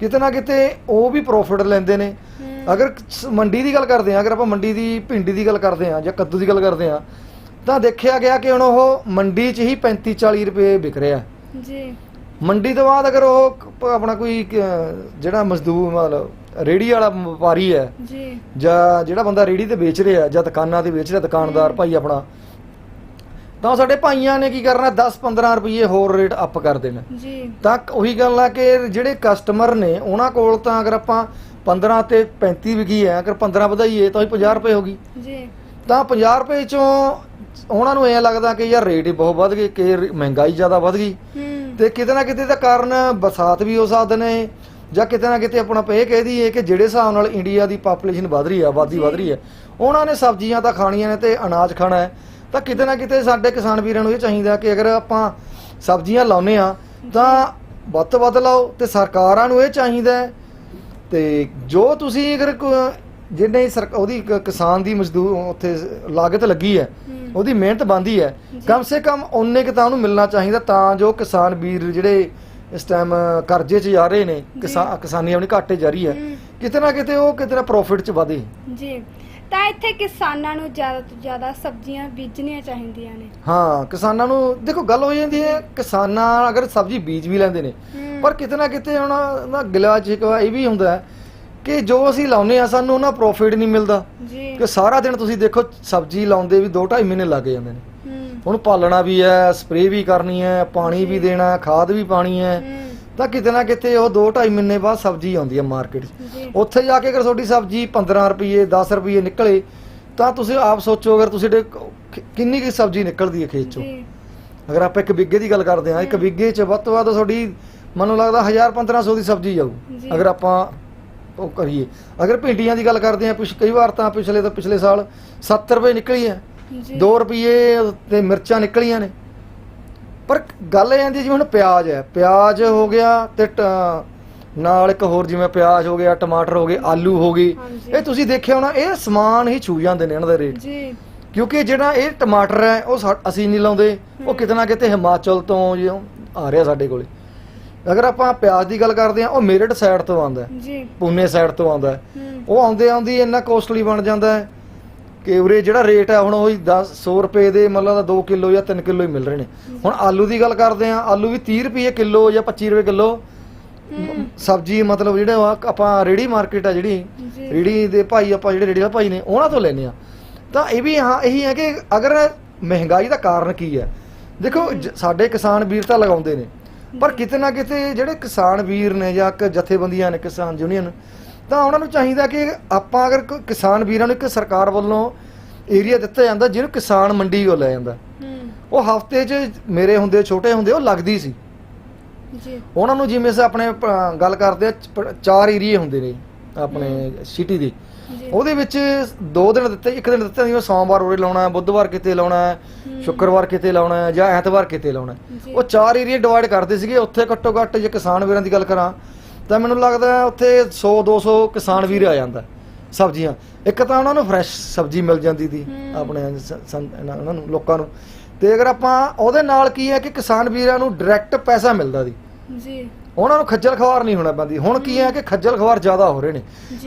ਕਿਤੇ ਨਾ ਕਿਤੇ ਉਹ ਵੀ ਪ੍ਰੋਫਿਟ ਲੈਂਦੇ ਨੇ। ਅਗਰ ਸ- ਮੰਡੀ ਦੀ ਗੱਲ ਕਰਦੇ ਹਾਂ ਅਗਰ ਆਪਾਂ ਮੰਡੀ ਦੀ ਭਿੰਡੀ ਦੀ ਗੱਲ ਕਰਦੇ ਹਾਂ ਜਾਂ ਕੱਦੂ ਦੀ ਗੱਲ ਕਰਦੇ ਹਾਂ ਤਾਂ ਦੇਖਿਆ ਗਿਆ ਕਿ ਹੁਣ ਉਹ ਮੰਡੀ 'ਚ ਹੀ 35 40 ਰੁਪਏ ਵਿਕ ਰਿਹਾ ਜੀ। ਮੰਡੀ ਤੋਂ ਬਾਅਦ ਅਗਰ ਉਹ ਕ- ਆਪਣਾ ਕੋਈ ਜਿਹੜਾ ਮਜ਼ਦੂਰ ਮਤਲਬ ਰੇੜੀ ਵਾਲਾ ਵਪਾਰੀ ਹੈ ਜੀ। ਜਾਂ ਜਿਹੜਾ ਬੰਦਾ ਰੇੜੀ ਤੇ ਵੇਚ ਰਿਹਾ ਜਾਂ ਦੁਕਾਨਾਂ ਤੇ ਵੇਚ ਰਿਹਾ ਦੁਕਾਨਦਾਰ ਭਾਈ ਆਪਣਾ ਤਾਂ ਸਾਡੇ ਭਾਈਆਂ ਨੇ ਕੀ ਕਰਨਾ 10 15 ਰੁਪਏ ਹੋਰ ਰੇਟ ਅਪ ਕਰ ਦੇਣਾ। ਜੀ। ਤਾਂ ਉਹੀ ਗੱਲ ਆ ਕਿ ਜਿਹੜੇ ਕਸਟਮਰ ਨੇ ਉਹਨਾਂ ਕੋਲ ਤਾਂ ਅਗਰ ਆਪਾਂ 15 ਤੇ 35 ਵਿਕੀ ਹੈ ਅਗਰ 15 ਵਧਾਈਏ ਤਾਂ ਉਹ 50 ਰੁਪਏ ਹੋ ਗਈ। ਜੀ। ਤਾਂ 50 ਰੁਪਏ ਚੋਂ ਉਹਨਾਂ ਨੂੰ ਐਂ ਲੱਗਦਾ ਕਿ ਯਾਰ ਰੇਟ ਹੀ ਬਹੁਤ ਵੱਧ ਗਏ ਕਿ ਮਹਿੰਗਾਈ ਜ਼ਿਆਦਾ ਵੱਧ ਗਈ। ਹੂੰ। ਤੇ ਕਿਤੇ ਨਾ ਕਿਤੇ ਦਾ ਕਾਰਨ ਬਰਸਾਤ ਵੀ ਹੋ ਸਕਦੇ ਨੇ ਜਾਂ ਕਿਤੇ ਨਾ ਕਿਤੇ ਆਪਣਾ ਆਪਾਂ ਇਹ ਕਹਿ ਦਈਏ ਕਿ ਜਿਹੜੇ ਹਿਸਾਬ ਨਾਲ ਇੰਡੀਆ ਦੀ ਪਾਪੂਲੇਸ਼ਨ ਵੱਧ ਰਹੀ ਹੈ ਆਬਾਦੀ ਵੱਧ ਰਹੀ ਹੈ ਉਹਨਾਂ ਨੇ ਸਬਜ਼ੀਆਂ ਤਾਂ ਖਾਣੀਆਂ ਨੇ ਤੇ ਅਨਾਜ ਖਾਣਾ ਹੈ। ਤਾਂ ਕਿਤੇ ਨਾ ਕਿਤੇ ਸਾਡੇ ਕਿਸਾਨ ਵੀਰਾਂ ਨੂੰ ਇਹ ਚਾਹੀਦਾ ਕਿ ਅਗਰ ਆਪਾਂ ਸਬਜ਼ੀਆਂ ਲਾਉਨੇ ਆ ਤਾਂ ਵੱਧ ਤੋਂ ਵੱਧ ਲਾਓ ਤੇ ਸਰਕਾਰਾਂ ਨੂੰ ਇਹ ਚਾਹੀਦਾ ਤੇ ਜੋ ਤੁਸੀਂ ਅਗਰ ਜਿਹਨੇ ਉਹਦੀ ਕਿਸਾਨ ਦੀ ਮਜ਼ਦੂਰ ਉੱਥੇ ਲਾਗਤ ਲੱਗੀ ਹੈ। ਉਹਦੀ ਮਿਹਨਤ ਬੰਦੀ ਹੈ। ਕਮ ਸੇ ਕਮ ਉਹਨੇ ਕਿ ਤਾਂ ਉਹਨੂੰ ਮਿਲਣਾ ਚਾਹੀਦਾ ਤਾਂ ਜੋ ਕਿਸਾਨ ਵੀਰ ਜਿਹੜੇ ਇਸ ਟਾਈਮ ਕਰਜ਼ੇ 'ਚ ਜਾ ਰਹੇ ਨੇ ਕਿਸਾਨ ਆਪਣੀ ਘਾਟੇ ਜਾ ਰਹੀ ਹੂੰ। ਕਿਤੇ ਨਾ ਕਿਤੇ ਉਹ ਕਿਤੇ ਨਾ ਪ੍ਰੋਫਿਟ 'ਚ ਵਧੇ ਜੀ ਤਾਂ ਇੱਥੇ ਕਿਸਾਨਾਂ ਨੂੰ ਜ਼ਿਆਦਾ ਤੋਂ ਜ਼ਿਆਦਾ ਸਬਜ਼ੀਆਂ ਬੀਜਣੀਆਂ ਚਾਹੀਦੀਆਂ ਨੇ। ਹਾਂ ਕਿਸਾਨਾਂ ਨੂੰ ਦੇਖੋ ਗੱਲ ਹੋ ਜਾਂਦੀ ਹੈ ਕਿਸਾਨਾਂ ਅਗਰ ਸਬਜ਼ੀ ਬੀਜ ਵੀ ਲੈਂਦੇ ਨੇ। ਪਰ ਕਿਤੇ ਨਾ ਕਿਤੇ ਹੁਣ ਨਾ ਗਿਲਾ ਚਿਕਵਾ ਇਹ ਵੀ ਹੁੰਦਾ ਹੈ ਕਿ ਜੋ ਅਸੀਂ ਲਾਉਨੇ ਆ ਸਾਨੂੰ ਉਹਨਾਂ ਪ੍ਰੋਫਿਟ ਨਹੀਂ ਮਿਲਦਾ। ਜੀ। ਕਿ ਸਾਰਾ ਦਿਨ ਤੁਸੀਂ ਦੇਖੋ ਸਬਜ਼ੀ ਲਾਉਂਦੇ ਵੀ 2.5 ਮਹੀਨੇ ਲੱਗ ਜਾਂਦੇ ਨੇ। ਹੂੰ। ਉਹਨੂੰ ਪਾਲਣਾ ਵੀ ਹੈ ਸਪਰੇਅ ਵੀ ਕਰਨੀ ਹੈ ਪਾਣੀ ਵੀ ਦੇਣਾ ਖਾਦ ਵੀ ਪਾਣੀ ਹੂੰ। ਤਾਂ ਕਿਤੇ ਨਾ ਕਿਤੇ ਉਹ 2.5 ਮਹੀਨੇ ਬਾਅਦ ਸਬਜ਼ੀ ਆਉਂਦੀ ਹੈ ਮਾਰਕੀਟ 'ਚ। ਉੱਥੇ ਜਾ ਕੇ ਅਗਰ ਤੁਹਾਡੀ ਸਬਜ਼ੀ 15 ਰੁਪਏ 10 ਰੁਪਏ ਨਿਕਲੇ ਤਾਂ ਤੁਸੀਂ ਆਪ ਸੋਚੋ ਅਗਰ ਤੁਸੀਂ ਕਿੰਨੀ ਕੀ ਸਬਜ਼ੀ ਨਿਕਲਦੀ ਹੈ ਖੇਤ ਚੋਂ। ਅਗਰ ਆਪਾਂ ਇੱਕ ਬਿੱਗੇ ਦੀ ਗੱਲ ਕਰਦੇ ਹਾਂ ਇੱਕ ਬਿੱਗੇ 'ਚ ਵੱਧ ਤੋਂ ਵੱਧ ਤੁਹਾਡੀ ਮੈਨੂੰ ਲੱਗਦਾ 1000 1500 ਦੀ ਸਬਜ਼ੀ ਜਾਊ। ਅਗਰ ਆਪਾਂ ਉਹ ਕਰੀਏ। ਅਗਰ ਭਿੰਡੀਆਂ ਦੀ ਗੱਲ ਕਰਦੇ ਹਾਂ ਪਿਛ ਕਈ ਵਾਰ ਤਾਂ ਪਿਛਲੇ ਤੋਂ ਪਿਛਲੇ ਸਾਲ 70 ਰੁਪਏ ਨਿਕਲੀ ਹੈ। ਜੀ। 2 ਰੁਪਏ ਤੇ ਮਿਰਚਾਂ ਨਿਕਲੀਆਂ ਨੇ। ਪਰ ਗੱਲ ਇਹ ਆਂਦੀ ਜਿਵੇਂ ਹੁਣ ਪਿਆਜ਼ ਹੈ ਪਿਆਜ਼ ਹੋ ਗਿਆ ਤੇ ਨਾਲ ਇੱਕ ਹੋਰ ਜਿਵੇਂ ਪਿਆਜ਼ ਹੋ ਗਿਆ ਟਮਾਟਰ ਹੋ ਗਏ ਆਲੂ ਹੋ ਗਏ ਹਾਂਜੀ। ਇਹ ਤੁਸੀਂ ਦੇਖਿਆ ਹੋਣਾ ਇਹ ਸਮਾਨ ਹੀ ਛੂ ਜਾਂਦੇ ਨੇ ਇਹਨਾਂ ਦੇ ਰੇਟ। ਜੀ। ਕਿਉਂਕਿ ਜਿਹੜਾ ਇਹ ਟਮਾਟਰ ਹੈ ਉਹ ਅਸੀਂ ਨਹੀਂ ਲਾਉਂਦੇ ਉਹ ਕਿਤੇ ਨਾ ਕਿਤੇ ਹਿਮਾਚਲ ਤੋਂ ਜਿਉਂ ਆ ਰਿਹਾ ਸਾਡੇ ਕੋਲੇ। ਅਗਰ ਆਪਾਂ ਪਿਆਜ਼ ਦੀ ਗੱਲ ਕਰਦੇ ਹਾਂ ਉਹ ਮੇਰਠ ਸਾਈਡ ਤੋਂ ਆਉਂਦਾ ਜੀ। ਪੂਨੇ ਸਾਈਡ ਤੋਂ ਆਉਂਦਾ ਉਹ ਆਉਂਦੇ ਆਉਂਦੀ ਇੰਨਾ ਕੋਸਟਲੀ ਬਣ ਜਾਂਦਾ ਹੈ ਕਿ ਉਰੇ ਜਿਹੜਾ ਰੇਟ ਹੈ ਹੁਣ ਉਹ 10 100 ਰੁਪਏ ਦੇ ਮਤਲਬ 2 ਕਿਲੋ ਜਾਂ 3 ਕਿਲੋ ਹੀ ਮਿਲ ਰਹੇ ਨੇ। ਹੁਣ ਆਲੂ ਦੀ ਗੱਲ ਕਰਦੇ ਆ ਆਲੂ ਵੀ 30 ਰੁਪਏ ਕਿਲੋ ਜਾਂ 25 ਰੁਪਏ ਕਿਲੋ। ਸਬਜ਼ੀ ਮਤਲਬ ਜਿਹੜੇ ਆਪਾਂ ਰੇੜੀ ਮਾਰਕੀਟ ਆ ਜਿਹੜੀ ਰੇੜੀ ਦੇ ਭਾਈ ਆਪਾਂ ਜਿਹੜੇ ਰੇੜੀ ਵਾਲੇ ਭਾਈ ਨੇ ਉਹਨਾਂ ਤੋਂ ਲੈਨੇ ਆ। ਤਾਂ ਇਹ ਵੀ ਹਾਂ ਇਹੀ ਹੈ ਕਿ ਅਗਰ ਮਹਿੰਗਾਈ ਦਾ ਕਾਰਨ ਕੀ ਹੈ। ਦੇਖੋ ਸਾਡੇ ਕਿਸਾਨ ਵੀਰ ਤਾਂ ਲਗਾਉਂਦੇ ਨੇ। ਪਰ ਕਿਤੇ ਨਾ ਕਿਤੇ ਜਿਹੜੇ ਕਿਸਾਨ ਵੀਰ ਨੇ ਜਾਂ ਜਥੇਬੰਦੀਆਂ ਨੇ ਕਿਸਾਨ ਯੂਨੀਅਨ ਤਾਂ ਉਹਨਾਂ ਨੂੰ ਚਾਹੀਦਾ ਕਿ ਆਪਾਂ ਅਗਰ ਕੋਈ ਕਿਸਾਨ ਵੀਰਾਂ ਨੂੰ ਇੱਕ ਸਰਕਾਰ ਵੱਲੋਂ ਏਰੀਆ ਦਿੱਤਾ ਜਾਂਦਾ ਜਿਹਨੂੰ ਕਿਸਾਨ ਮੰਡੀ ਕੋ ਲੈ ਜਾਂਦਾ। ਉਹ ਹਫ਼ਤੇ 'ਚ ਮੇਰੇ ਹੁੰਦੇ ਛੋਟੇ ਹੁੰਦੇ ਉਹ ਲੱਗਦੀ ਸੀ। ਜੀ। ਉਹਨਾਂ ਨੂੰ ਜਿਵੇਂ ਸੇ ਆਪਣੇ ਪ- ਗੱਲ ਕਰਦੇ ਆ ਚ- ਚਾਰ ਏਰੀਏ ਹੁੰਦੇ ਨੇ ਆਪਣੇ ਸਿਟੀ ਦੇ। ਜੀ। ਉਹਦੇ ਵਿੱਚ ਦੋ ਦਿਨ ਦਿੱਤੇ ਇੱਕ ਦਿਨ ਦਿੱਤਾ ਜਿਵੇਂ ਸੋਮਵਾਰ ਉਰੇ ਲਾਉਣਾ ਹੈ ਬੁੱਧਵਾਰ ਕਿਤੇ ਲਾਉਣਾ ਹੈ। ਸ਼ੁੱਕਰਵਾਰ ਕਿਤੇ ਲਾਉਣਾ ਹੈ ਜਾਂ ਐਤਵਾਰ ਕਿਤੇ ਲਾਉਣਾ। ਹੈ ਜੀ। ਉਹ ਚਾਰ ਏਰੀਏ ਡਿਵਾਈਡ ਕਰਦੇ ਸੀਗੇ ਉੱਥੇ ਘੱਟੋ ਘੱਟ ਜੇ ਕਿਸਾਨ ਵੀਰਾਂ ਦੀ ਗੱਲ ਕਰਾਂ ਤਾਂ ਮੈਨੂੰ ਲੱਗਦਾ ਉੱਥੇ 100 200 ਕਿਸਾਨ ਵੀਰ ਆ ਜਾਂਦਾ ਸਬਜ਼ੀਆਂ। ਇੱਕ ਤਾਂ ਉਹਨਾਂ ਨੂੰ ਫਰੈਸ਼ ਸਬਜ਼ੀ ਮਿਲ ਜਾਂਦੀ ਸੀ। ਆਪਣੇ ਉਹਨਾਂ ਨੂੰ ਲੋਕਾਂ ਨੂੰ। ਤੇ ਅਗਰ ਆਪਾਂ ਉਹਦੇ ਨਾਲ ਕੀ ਹੈ ਕਿ ਕਿਸਾਨ ਵੀਰਾਂ ਨੂੰ ਡਾਇਰੈਕਟ ਪੈਸਾ ਮਿਲਦਾ ਸੀ। ਜੀ। ਉਹਨਾਂ ਨੂੰ ਖੱਜਲ ਖਵਾਰ ਨਹੀਂ ਹੋਣਾ ਪੈਂਦੀ। ਹੁਣ ਕੀ ਹੈ ਕਿ ਖੱਜਲ ਖਵਾਰ ਜ਼ਿਆਦਾ ਹੋ ਰਹੇ ਨੇ।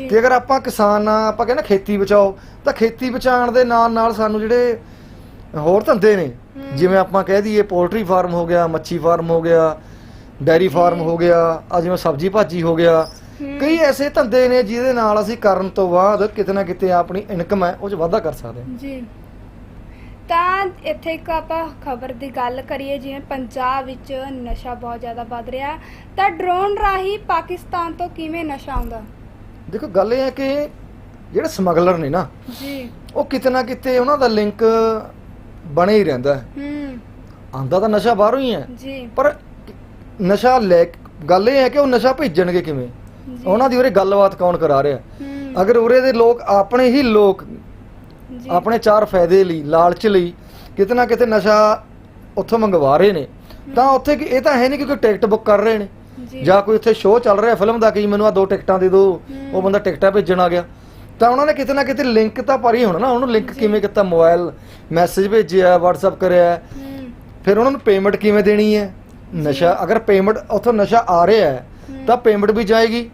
ਕਿ ਅਗਰ ਆਪਾਂ ਕਿਸਾਨ ਆਪਾਂ ਕਹਿੰਦੇ ਖੇਤੀ ਬਚਾਓ ਤਾਂ ਖੇਤੀ ਬਚਾਉਣ ਦੇ ਨਾਲ ਨਾਲ ਸਾਨੂੰ ਜਿਹੜੇ ਹੋਰ ਧੰਦੇ ਨੇ। ਜਿਵੇਂ ਆਪਾਂ ਕਹਿ ਦਈਏ ਪੋਲਟਰੀ ਫਾਰਮ ਹੋ ਗਿਆ ਮੱਛੀ ਫਾਰਮ ਹੋ ਗਿਆ ਡੈਰੀ ਫਾਰਮ ਹੋ ਗਿਆ ਆ ਜਿਵੇਂ ਸਬਜ਼ੀ ਭਾਜੀ ਹੋ ਗਿਆ। ਕਈ ਐਸੇ ਧੰਦੇ ਨੇ ਜਿਹਦੇ ਨਾਲ ਅਸੀਂ ਕਰਨ ਤੋਂ ਬਾਅਦ ਕਿਤੇ ਨਾ ਕਿਤੇ ਆਪਣੀ ਇਨਕਮ ਹੈ ਉਹ 'ਚ ਵਾਧਾ ਕਰ ਸਕਦੇ ਹਾਂ। ਜੀ। ਤਾਂ ਇੱਥੇ ਇੱਕ ਆਪਾਂ ਖਬਰ ਦੀ ਗੱਲ ਕਰੀਏ ਜਿਵੇਂ ਪੰਜਾਬ ਵਿੱਚ ਨਸ਼ਾ ਬਹੁਤ ਜ਼ਿਆਦਾ ਵੱਧ ਰਿਹਾ ਤਾਂ ਡਰੋਨ ਰਾਹੀਂ ਪਾਕਿਸਤਾਨ ਤੋਂ ਕਿਵੇਂ ਨਸ਼ਾ ਆਉਂਦਾ? ਦੇਖੋ ਗੱਲ ਇਹ ਹੈ ਕਿ ਜਿਹੜੇ ਸਮਗਲਰ ਨੇ ਨਾ ਜੀ। ਉਹ ਕਿਤੇ ਨਾ ਕਿਤੇ ਉਹਨਾਂ ਦਾ ਲਿੰਕ ਬਣੇ ਹੀ ਰਹਿੰਦਾ ਹੈ। ਹੂੰ। ਆਂਦਾ ਤਾਂ ਨਸ਼ਾ ਬਾਹਰੋਂ ਹੀ ਹੈ ਜੀ। ਪਰ ਨਸ਼ਾ ਲੈ ਗੱਲ ਇਹ ਹੈ ਕਿ ਉਹ ਨਸ਼ਾ ਭੇਜਣਗੇ ਕਿਵੇਂ? ਜੀ। ਉਹਨਾਂ ਦੀ ਉਰੇ ਗੱਲਬਾਤ ਕੌਣ ਕਰਾ ਰਿਹਾ? ਹੂੰ। ਅਗਰ ਉਰੇ ਦੇ ਲੋਕ ਆਪਣੇ ਹੀ ਲੋਕ ਜੀ। ਆਪਣੇ ਚਾਰ ਫਾਇਦੇ ਲਈ ਲਾਲਚ ਲਈ ਕਿਤੇ ਨਾ ਕਿਤੇ ਨਸ਼ਾ ਉੱਥੋਂ ਮੰਗਵਾ ਰਹੇ ਨੇ। ਤਾਂ ਉੱਥੇ ਕਿ ਇਹ ਤਾਂ ਹੈ ਨਹੀਂ ਕਿ ਕੋਈ ਟਿਕਟ ਬੁੱਕ ਕਰ ਰਹੇ ਨੇ। ਜੀ। ਜਾਂ ਕੋਈ ਉੱਥੇ ਸ਼ੋਅ ਚੱਲ ਰਿਹਾ ਫਿਲਮ ਦਾ ਕਿ ਮੈਨੂੰ ਆ ਦੋ ਟਿਕਟਾਂ ਦੇ ਦਿਓ ਹੂੰ। ਉਹ ਬੰਦਾ ਟਿਕਟਾਂ ਭੇਜਣ ਆ ਗਿਆ। ਤਾਂ ਉਹਨਾਂ ਨੇ ਕਿਤੇ ਨਾ ਕਿਤੇ ਲਿੰਕ ਤਾਂ ਹੀ ਹੋਣਾ ਨਾ ਉਹਨੂੰ ਲਿੰਕ। ਕਿਵੇਂ ਕੀਤਾ ਮੋਬਾਈਲ ਮੈਸੇਜ ਭੇਜਿਆ WhatsApp ਕਰਿਆ। ਹੂੰ। ਫਿਰ ਉਹਨਾਂ ਨੂੰ ਪੇਮੈਂਟ ਕਿਵੇਂ ਦੇਣੀ ਹੈ? ਨਸ਼ਾ ਅਗਰ ਪੇਮੈਂਟ ਉੱਥੋਂ ਨਸ਼ਾ ਆ ਰਿਹਾ ਹੈ। ਤਾਂ ਪੇਮੈਂਟ ਵੀ ਜਾਏਗੀ।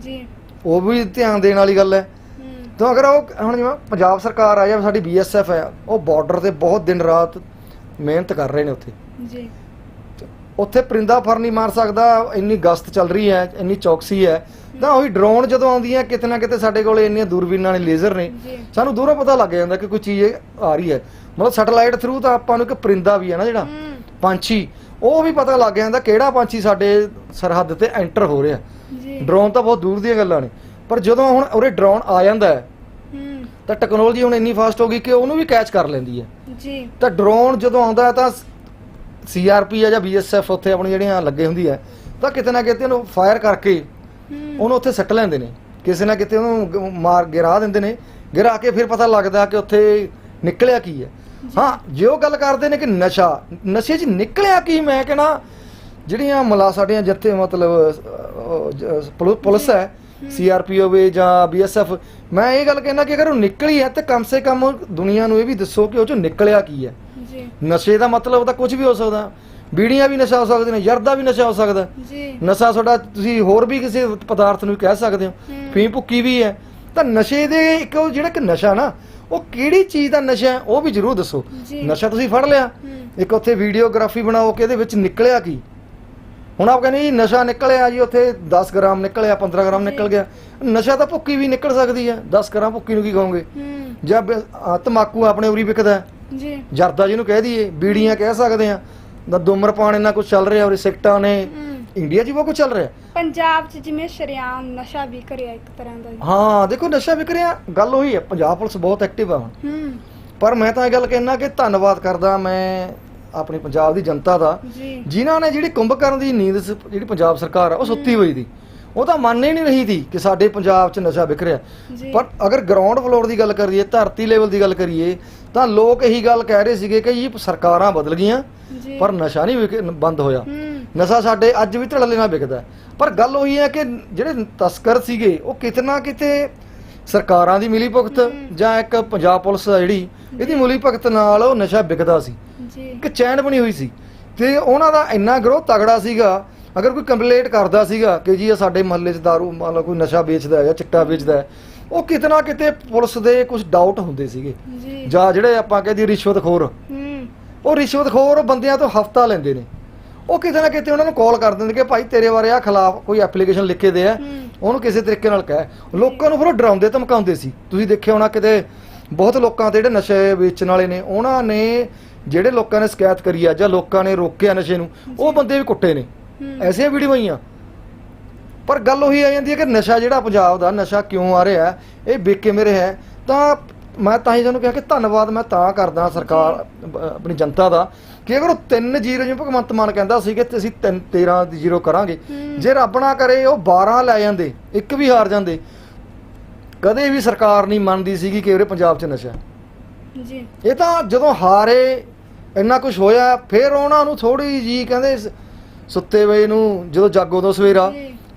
ਜੀ। ਉਹ ਵੀ ਧਿਆਨ ਦੇਣ ਵਾਲੀ ਗੱਲ ਹੈ। ਤਾਂ ਅਗਰ ਉਹ ਹੁਣ ਜਿਵੇਂ ਪੰਜਾਬ ਸਰਕਾਰ ਆ ਜਾਂ ਸਾਡੀ ਬੀਐਸਐਫ ਹੈ ਉਹ ਬਾਰਡਰ ਤੇ ਬਹੁਤ ਦਿਨ ਰਾਤ ਮਿਹਨਤ ਕਰ ਰਹੇ ਨੇ ਉੱਥੇ। ਜੀ। ਉੱਥੇ ਪਰਿੰਦਾ ਫਰ ਨਹੀਂ ਮਾਰ ਸਕਦਾ ਇੰਨੀ ਗਸ਼ਤ ਚੱਲ ਰਹੀ ਹੈ ਇੰਨੀ ਚੌਕਸੀ ਹੈ। ਤਾਂ ਉਹੀ ਡਰੋਨ ਜਦੋਂ ਆਉਂਦੀਆਂ ਕਿਤੇ ਨਾ ਕਿਤੇ ਸਾਡੇ ਕੋਲ ਇੰਨੀਆਂ ਦੂਰਬੀਨਾਂ ਨੇ ਲੇਜ਼ਰ ਨੇ। ਸਾਨੂੰ ਦੂਰੋਂ ਪਤਾ ਲੱਗ ਜਾਂਦਾ ਕਿ ਕੋਈ ਚੀਜ਼ ਆ ਰਹੀ ਹੈ। ਮਤਲਬ ਸੈਟੇਲਾਈਟ ਥਰੂ ਤਾਂ ਆਪਾਂ ਨੂੰ ਇੱਕ ਪਰਿੰਦਾ ਵੀ ਹੈ ਨਾ ਜਿਹੜਾ। ਪੰਛੀ। ਉਹ ਵੀ ਪਤਾ ਲੱਗ ਜਾਂਦਾ ਕਿਹੜਾ ਪੰਛੀ ਸਾਡੇ ਸਰਹੱਦ ਤੇ ਐਂਟਰ ਹੋ ਰਿਹਾ। ਡਰੋਨ ਤਾਂ ਬਹੁਤ ਦੂਰ ਦੀਆਂ ਗੱਲਾਂ ਨੇ। ਪਰ ਜਦੋਂ ਹੁਣ ਉਰੇ ਡਰੋਨ ਆ ਜਾਂਦਾ ਹੈ ਤਾਂ ਟੈਕਨੋਲੋਜੀ ਹੁਣ ਇੰਨੀ ਫਾਸਟ ਹੋ ਗਈ ਕਿ ਉਹਨੂੰ ਵੀ ਕੈਚ ਕਰ ਲੈਂਦੀ ਹੈ। ਜੀ। ਤਾਂ ਡਰੋਨ ਜਦੋਂ ਆਉਂਦਾ ਹੈ ਤਾਂ ਸੀਆਰਪੀ ਜਾਂ ਬੀਐਸਐਫ ਉੱਥੇ ਆਪਣੀ ਜਿਹੜੀਆਂ ਲੱਗੇ ਹੁੰਦੀ ਹੈ ਤਾਂ ਕਿਤੇ ਨਾ ਕਿਤੇ ਉਹਨੂੰ ਫਾਇਰ ਕਰਕੇ ਉਹਨੂੰ ਉੱਥੇ ਸੱਟ ਲੈਂਦੇ ਨੇ। ਕਿਸੇ ਨਾ ਕਿਤੇ ਉਹਨੂੰ ਮਾਰ ਗਿਰਾ ਦਿੰਦੇ ਨੇ। ਗਿਰਾ ਕੇ ਫਿਰ ਪਤਾ ਲੱਗਦਾ ਕਿ ਉੱਥੇ ਨਿਕਲਿਆ ਕੀ ਹੈ। ਹਾਂ ਜੇ ਉਹ ਗੱਲ ਕਰਦੇ ਨੇ ਕਿ ਨਸ਼ਾ ਨਸ਼ੇ 'ਚ ਨਿਕਲਿਆ ਕੀ? ਮੈਂ ਕਹਿੰਦਾ ਜਿਹੜੀਆਂ ਮਲਾ ਸਾਡੀਆਂ ਜੱਥੇ ਮਤਲਬ ਅਹ, ਜ- ਪੁਲ- ਪੁਲਿਸ ਹੈ ਸੀਆਰਪੀ ਹੋਵੇ ਜਾਂ ਬੀਐਸਐਫ ਮੈਂ ਇਹ ਗੱਲ ਕਹਿਣਾ ਕਿ ਅਗਰ ਉਹ ਨਿਕਲੀ ਹੈ ਤੇ ਕਮ ਸੇ ਕਮ ਦੁਨੀਆ ਨੂੰ ਇਹ ਵੀ ਦੱਸੋ ਕਿ ਉਹ 'ਚੋਂ ਨਿਕਲਿਆ ਕੀ ਹੈ। ਜੀ। ਨਸ਼ੇ ਦਾ ਮਤਲਬ ਤਾਂ ਕੁਝ ਵੀ ਹੋ ਸਕਦਾ ਬੀੜੀਆਂ ਵੀ ਨਸ਼ਾ ਹੋ ਸਕਦੇ ਨੇ ਜਰਦਾ ਵੀ ਨਸ਼ਾ ਹੋ ਸਕਦਾ। ਜੀ। ਨਸ਼ਾ ਤੁਹਾਡਾ ਤੁਸੀਂ ਹੋਰ ਵੀ ਕਿਸੇ ਪਦਾਰਥ ਨੂੰ ਕਹਿ ਸਕਦੇ ਹੋ ਹੂੰ। ਫੀਮ ਭੁੱਕੀ ਵੀ ਹੈ। ਤਾਂ ਨਸ਼ੇ ਦੇ ਇੱਕ ਉਹ ਜਿਹੜਾ ਕਿ ਨਸ਼ਾ ਨਾ ਉਹ ਕਿਹੜੀ ਚੀਜ਼ ਦਾ ਨਸ਼ਾ ਹੈ ਉਹ ਵੀ ਜ਼ਰੂਰ ਦੱਸੋ। ਜੀ। ਨਸ਼ਾ ਤੁਸੀਂ ਫੜ ਲਿਆ? ਇੱਕ ਉੱਥੇ ਵੀਡੀਓਗ੍ਰਾਫੀ ਬਣਾਓ ਕਿ ਇਹਦੇ ਵਿੱਚ ਨਿਕਲਿਆ ਕੀ? ਹੁਣ ਆਪ ਕਹਿੰਦੇ ਜੀ ਨਸ਼ਾ ਨਿਕਲਿਆ ਜੀ ਉੱਥੇ 10 ਗ੍ਰਾਮ ਨਿਕਲਿਆ 15 ਗ੍ਰਾਮ ਨਿਕਲ ਗਿਆ। ਨਸ਼ਾ ਤਾਂ ਭੁੱਕੀ ਵੀ ਨਿਕਲ ਸਕਦੀ ਹੈ। 10 ਗ੍ਰਾਮ ਭੁੱਕੀ ਨੂੰ ਕੀ ਕਹੋਗੇ? ਹੂੰ। ਜਾਂ ਬ- ਆਹ ਤੰਬਾਕੂ ਆਪਣੇ ਉਰੀ ਵਿਕਦਾ ਹੈ। ਜੀ। ਜਰਦਾ ਜਿਹਨੂੰ ਕਹਿ ਦਈਏ ਬੀੜੀਆਂ ਕਹਿ ਸਕਦੇ ਆ ਦਾ ਦੁਮਰਪਾਨ ਇੰਨਾ ਕੁਝ ਚੱਲ ਰਿਹਾ ਔਰ ਸਿਕਟਾਂ ਨੇ। ਇੰਡੀਆ 'ਚ ਵੀ ਬਹੁਤ ਕੁਝ ਚੱਲ ਰਿਹਾ? ਪੰਜਾਬ 'ਚ ਜਿਵੇਂ ਸ਼ਰੇਆਮ ਨਸ਼ਾ ਵਿਕ ਰਿਹਾ ਇੱਕ ਤਰ੍ਹਾਂ ਦਾ ਹਾਂ ਦੇਖੋ ਨਸ਼ਾ ਵਿਕ ਰਿਹਾ ਗੱਲ ਉਹੀ ਹੈ ਪੰਜਾਬ ਪੁਲਿਸ ਬਹੁਤ ਐਕਟਿਵ ਆ ਹੁਣ। ਹੂੰ। ਪਰ ਮੈਂ ਤਾਂ ਇਹ ਗੱਲ ਕਹਿਣਾ ਕਿ ਧੰਨਵਾਦ ਕਰਦਾ ਮੈਂ ਆਪਣੀ ਪੰਜਾਬ ਦੀ ਜਨਤਾ ਦਾ ਜੀ। ਜਿਨ੍ਹਾਂ ਨੇ ਜਿਹੜੀ ਕੁੰਭਕਰਨ ਦੀ ਨੀਂਦ ਸ- ਜਿਹੜੀ ਪੰਜਾਬ ਸਰਕਾਰ ਆ ਉਹ ਸੁੱਤੀ ਹੋਈ ਦੀ। ਉਹ ਤਾਂ ਮੰਨ ਹੀ ਨਹੀਂ ਰਹੀ ਸੀ ਕਿ ਸਾਡੇ ਪੰਜਾਬ 'ਚ ਨਸ਼ਾ ਵਿਕ ਰਿਹਾ। ਜੀ। ਪਰ ਅਗਰ ਗਰਾਊਂਡ ਫਲੋਰ ਦੀ ਗੱਲ ਕਰੀਏ ਧਰਤੀ ਲੈਵਲ ਦੀ ਗੱਲ ਕਰੀਏ ਤਾਂ ਲੋਕ ਇਹੀ ਗੱਲ ਕਹਿ ਰਹੇ ਸੀਗੇ ਕਿ ਜੀ ਸਰਕਾਰਾਂ ਬਦਲ ਗਈਆਂ ਜੀ। ਪਰ ਨਸ਼ਾ ਨਹੀਂ ਵਿਕ- ਬੰਦ ਹੋਇਆ। ਹੂੰ। ਨਸ਼ਾ ਸਾਡੇ ਅੱਜ ਵੀ ਧੜੱਲੇ ਨਾਲ ਵਿਕਦਾ। ਪਰ ਗੱਲ ਉਹੀ ਹੈ ਕਿ ਜਿਹੜੇ ਤਸਕਰ ਸੀਗੇ ਉਹ ਕਿਤੇ ਨਾ ਕਿਤੇ ਸਰਕਾਰਾਂ ਦੀ ਮਿਲੀ ਭੁਗਤ। ਜਾਂ ਇੱਕ ਪੰਜਾਬ ਪੁਲਿਸ ਆ ਜਿਹੜੀ ਇਹਦੀ ਮਿਲੀ ਭੁਗਤ ਨਾਲ ਉਹ ਨਸ਼ਾ ਵਿਕਦਾ ਸੀ। ਜੀ। ਇੱਕ ਚੈਨ ਬਣੀ ਹੋਈ ਸੀ। ਤੇ ਉਹਨਾਂ ਦਾ ਇੰਨਾ ਗਰੋਹ ਤਗੜਾ ਸੀਗਾ ਅਗਰ ਕੋਈ ਕੰਪਲੇਂਟ ਕਰਦਾ ਸੀਗਾ ਕਿ ਜੀ ਇਹ ਸਾਡੇ ਮਹੱਲੇ 'ਚ ਦਾਰੂ ਮੰਨ ਲਓ ਕੋਈ ਨਸ਼ਾ ਵੇਚਦਾ ਹੈ ਜਾਂ ਚਿੱਟਾ ਵੇਚਦਾ ਉਹ ਕਿਤੇ ਨਾ ਕਿਤੇ ਪੁਲਿਸ ਦੇ ਕੁਝ ਡਾਊਟ ਹੁੰਦੇ ਸੀਗੇ। ਜੀ। ਜਾਂ ਜਿਹੜੇ ਆਪਾਂ ਕਹਿੰਦੇ ਰਿਸ਼ਵਤਖੋਰ ਹੂੰ। ਉਹ ਰਿਸ਼ਵਤਖੋਰ ਬੰਦਿਆਂ ਤੋਂ ਹਫਤਾ ਲੈਂਦੇ ਨੇ। ਉਹ ਕਿਤੇ ਨਾ ਕਿਤੇ ਉਹਨਾਂ ਨੂੰ ਕਾਲ ਕਰ ਦਿੰਦੇ ਕਿ ਭਾਈ ਤੇਰੇ ਬਾਰੇ ਆ ਖਿਲਾਫ ਕੋਈ ਐਪਲੀਕੇਸ਼ਨ ਲਿਖ ਦੇ ਆ। ਉਹਨੂੰ ਕਿਸੇ ਤਰੀਕੇ ਨਾਲ ਕਹਿ। ਲੋਕਾਂ ਨੂੰ ਫਿਰ ਉਹ ਡਰਾਉਂਦੇ ਧਮਕਾਉਂਦੇ ਸੀ। ਤੁਸੀਂ ਦੇਖਿਆ ਹੋਣਾ ਕਿਤੇ ਬਹੁਤ ਲੋਕਾਂ ਤੇ ਜਿਹੜੇ ਨਸ਼ੇ ਵੇਚਣ ਵਾਲੇ ਨੇ ਉਹਨਾਂ ਨੇ ਜਿਹੜੇ ਲੋਕਾਂ ਨੇ ਸ਼ਿਕਾਇਤ ਕਰੀ ਆ ਜਾਂ ਲੋਕਾਂ ਨੇ ਰੋਕਿਆ ਨਸ਼ੇ ਨੂੰ ਉਹ ਬੰਦੇ ਵੀ ਕੁੱਟੇ ਨੇ। ਐਸੀਆਂ ਵੀਡੀਓ ਆਈਆਂ। ਪਰ ਗੱਲ ਉਹੀ ਆ ਜਾਂਦੀ ਹੈ ਕਿ ਨਸ਼ਾ ਜਿਹੜਾ ਪੰਜਾਬ ਦਾ ਨਸ਼ਾ ਕਿਉਂ ਆ ਰਿਹਾ ਇਹ ਵਿਕ ਰਿਹਾ ਹੈ? ਤਾਂ ਮੈਂ ਤਾਂ ਹੀ ਤੁਹਾਨੂੰ ਕਿਹਾ ਕਿ ਧੰਨਵਾਦ ਮੈਂ ਤਾਂ ਕਰਦਾ ਸਰਕਾਰ ਆਪਣੀ ਜਨਤਾ ਦਾ ਕਿ ਅਗਰ ਉਹ 3 ਜ਼ੀਰੋ ਜਿਵੇਂ ਭਗਵੰਤ ਮਾਨ ਕਹਿੰਦਾ ਸੀ ਕਿ ਅਸੀਂ 3 13 ਦੀ ਜ਼ੀਰੋ ਕਰਾਂਗੇ। ਜੇ ਰੱਬ ਨਾ ਕਰੇ ਉਹ 12 ਲੈ ਜਾਂਦੇ ਇੱਕ ਵੀ ਹਾਰ ਜਾਂਦੇ। ਕਦੇ ਵੀ ਸਰਕਾਰ ਨਹੀਂ ਮੰਨਦੀ ਸੀਗੀ ਕਿ ਉਰੇ ਪੰਜਾਬ 'ਚ ਨਸ਼ਾ। ਜੀ। ਇਹ ਤਾਂ ਜਦੋਂ ਹਾਰੇ ਇੰਨਾ ਕੁਝ ਹੋਇਆ ਫਿਰ ਉਹਨਾਂ ਨੂੰ ਥੋੜੀ ਜੀ ਕਹਿੰਦੇ ਸੁੱਤੇ ਵੇ ਨੂੰ ਜਦੋਂ ਜਾਗੋ ਤੋਂ ਸਵੇਰਾ